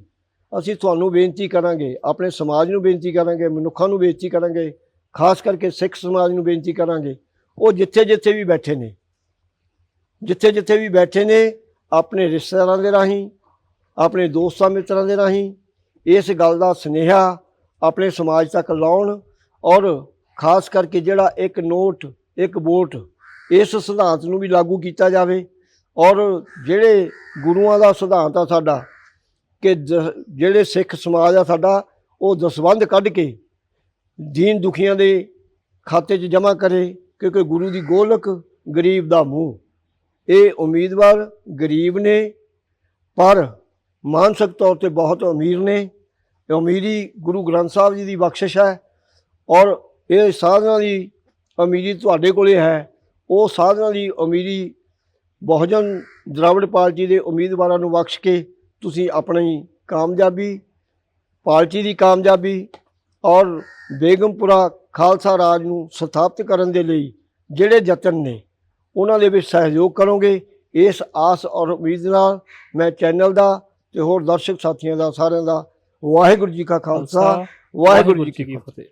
ਅਸੀਂ ਤੁਹਾਨੂੰ ਬੇਨਤੀ ਕਰਾਂਗੇ, ਆਪਣੇ ਸਮਾਜ ਨੂੰ ਬੇਨਤੀ ਕਰਾਂਗੇ, ਮਨੁੱਖਾਂ ਨੂੰ ਬੇਨਤੀ ਕਰਾਂਗੇ, ਖਾਸ ਕਰਕੇ ਸਿੱਖ ਸਮਾਜ ਨੂੰ ਬੇਨਤੀ ਕਰਾਂਗੇ। ਉਹ ਜਿੱਥੇ ਜਿੱਥੇ ਵੀ ਬੈਠੇ ਨੇ ਜਿੱਥੇ ਜਿੱਥੇ ਵੀ ਬੈਠੇ ਨੇ, ਆਪਣੇ ਰਿਸ਼ਤੇਦਾਰਾਂ ਦੇ ਰਾਹੀਂ, ਆਪਣੇ ਦੋਸਤਾਂ ਮਿੱਤਰਾਂ ਦੇ ਰਾਹੀਂ, ਇਸ ਗੱਲ ਦਾ ਸੁਨੇਹਾ ਆਪਣੇ ਸਮਾਜ ਤੱਕ ਲਾਉਣ ਔਰ ਖਾਸ ਕਰਕੇ ਜਿਹੜਾ ਇੱਕ ਨੋਟ, ਇੱਕ ਵੋਟ ਇਸ ਸਿਧਾਂਤ ਨੂੰ ਵੀ ਲਾਗੂ ਕੀਤਾ ਜਾਵੇ। ਔਰ ਜਿਹੜੇ ਗੁਰੂਆਂ ਦਾ ਸਿਧਾਂਤ ਆ ਸਾਡਾ, ਕਿ ਜ- ਜਿਹੜੇ ਸਿੱਖ ਸਮਾਜ ਆ ਸਾਡਾ, ਉਹ ਦਸਵੰਧ ਕੱਢ ਕੇ ਦੀਨ ਦੁਖੀਆਂ ਦੇ ਖਾਤੇ 'ਚ ਜਮ੍ਹਾਂ ਕਰੇ, ਕਿਉਂਕਿ ਗੁਰੂ ਦੀ ਗੋਲਕ ਗਰੀਬ ਦਾ ਮੂੰਹ। ਇਹ ਉਮੀਦਵਾਰ ਗਰੀਬ ਨੇ, ਪਰ ਮਾਨਸਿਕ ਤੌਰ ਤੇ ਬਹੁਤ ਅਮੀਰ ਨੇ। ਇਹ ਅਮੀਰੀ ਗੁਰੂ ਗ੍ਰੰਥ ਸਾਹਿਬ ਜੀ ਦੀ ਬਖਸ਼ਿਸ਼ ਹੈ। ਔਰ ਇਹ ਸਾਧਨਾ ਦੀ ਅਮੀਰੀ ਤੁਹਾਡੇ ਕੋਲੇ ਹੈ। ਉਹ ਸਾਧਨਾ ਦੀ ਅਮੀਰੀ ਬਹੁਜਨ ਦਰਾਵੜ ਪਾਰਟੀ ਦੇ ਉਮੀਦਵਾਰਾਂ ਨੂੰ ਬਖਸ਼ ਕੇ ਤੁਸੀਂ ਆਪਣੀ ਕਾਮਯਾਬੀ ਪਾਰਟੀ ਦੀ ਕਾਮਯਾਬੀ ਔਰ ਬੇਗਮਪੁਰਾ ਖਾਲਸਾ ਰਾਜ ਨੂੰ ਸਥਾਪਿਤ ਕਰਨ ਦੇ ਲਈ ਜਿਹੜੇ ਯਤਨ ਨੇ ਉਹਨਾਂ ਦੇ ਵਿੱਚ ਸਹਿਯੋਗ ਕਰੋਗੇ। ਇਸ ਆਸ ਔਰ ਉਮੀਦ ਨਾਲ ਮੈਂ ਚੈਨਲ ਦਾ ਤੇ ਹੋਰ ਦਰਸ਼ਕ ਸਾਥੀਆਂ ਦਾ ਸਾਰਿਆਂ ਦਾ ਵਾਹਿਗੁਰੂ ਜੀ ਕਾ ਖਾਲਸਾ ਵਾਹਿਗੁਰੂ ਜੀ ਕੀ ਫਤਿਹ।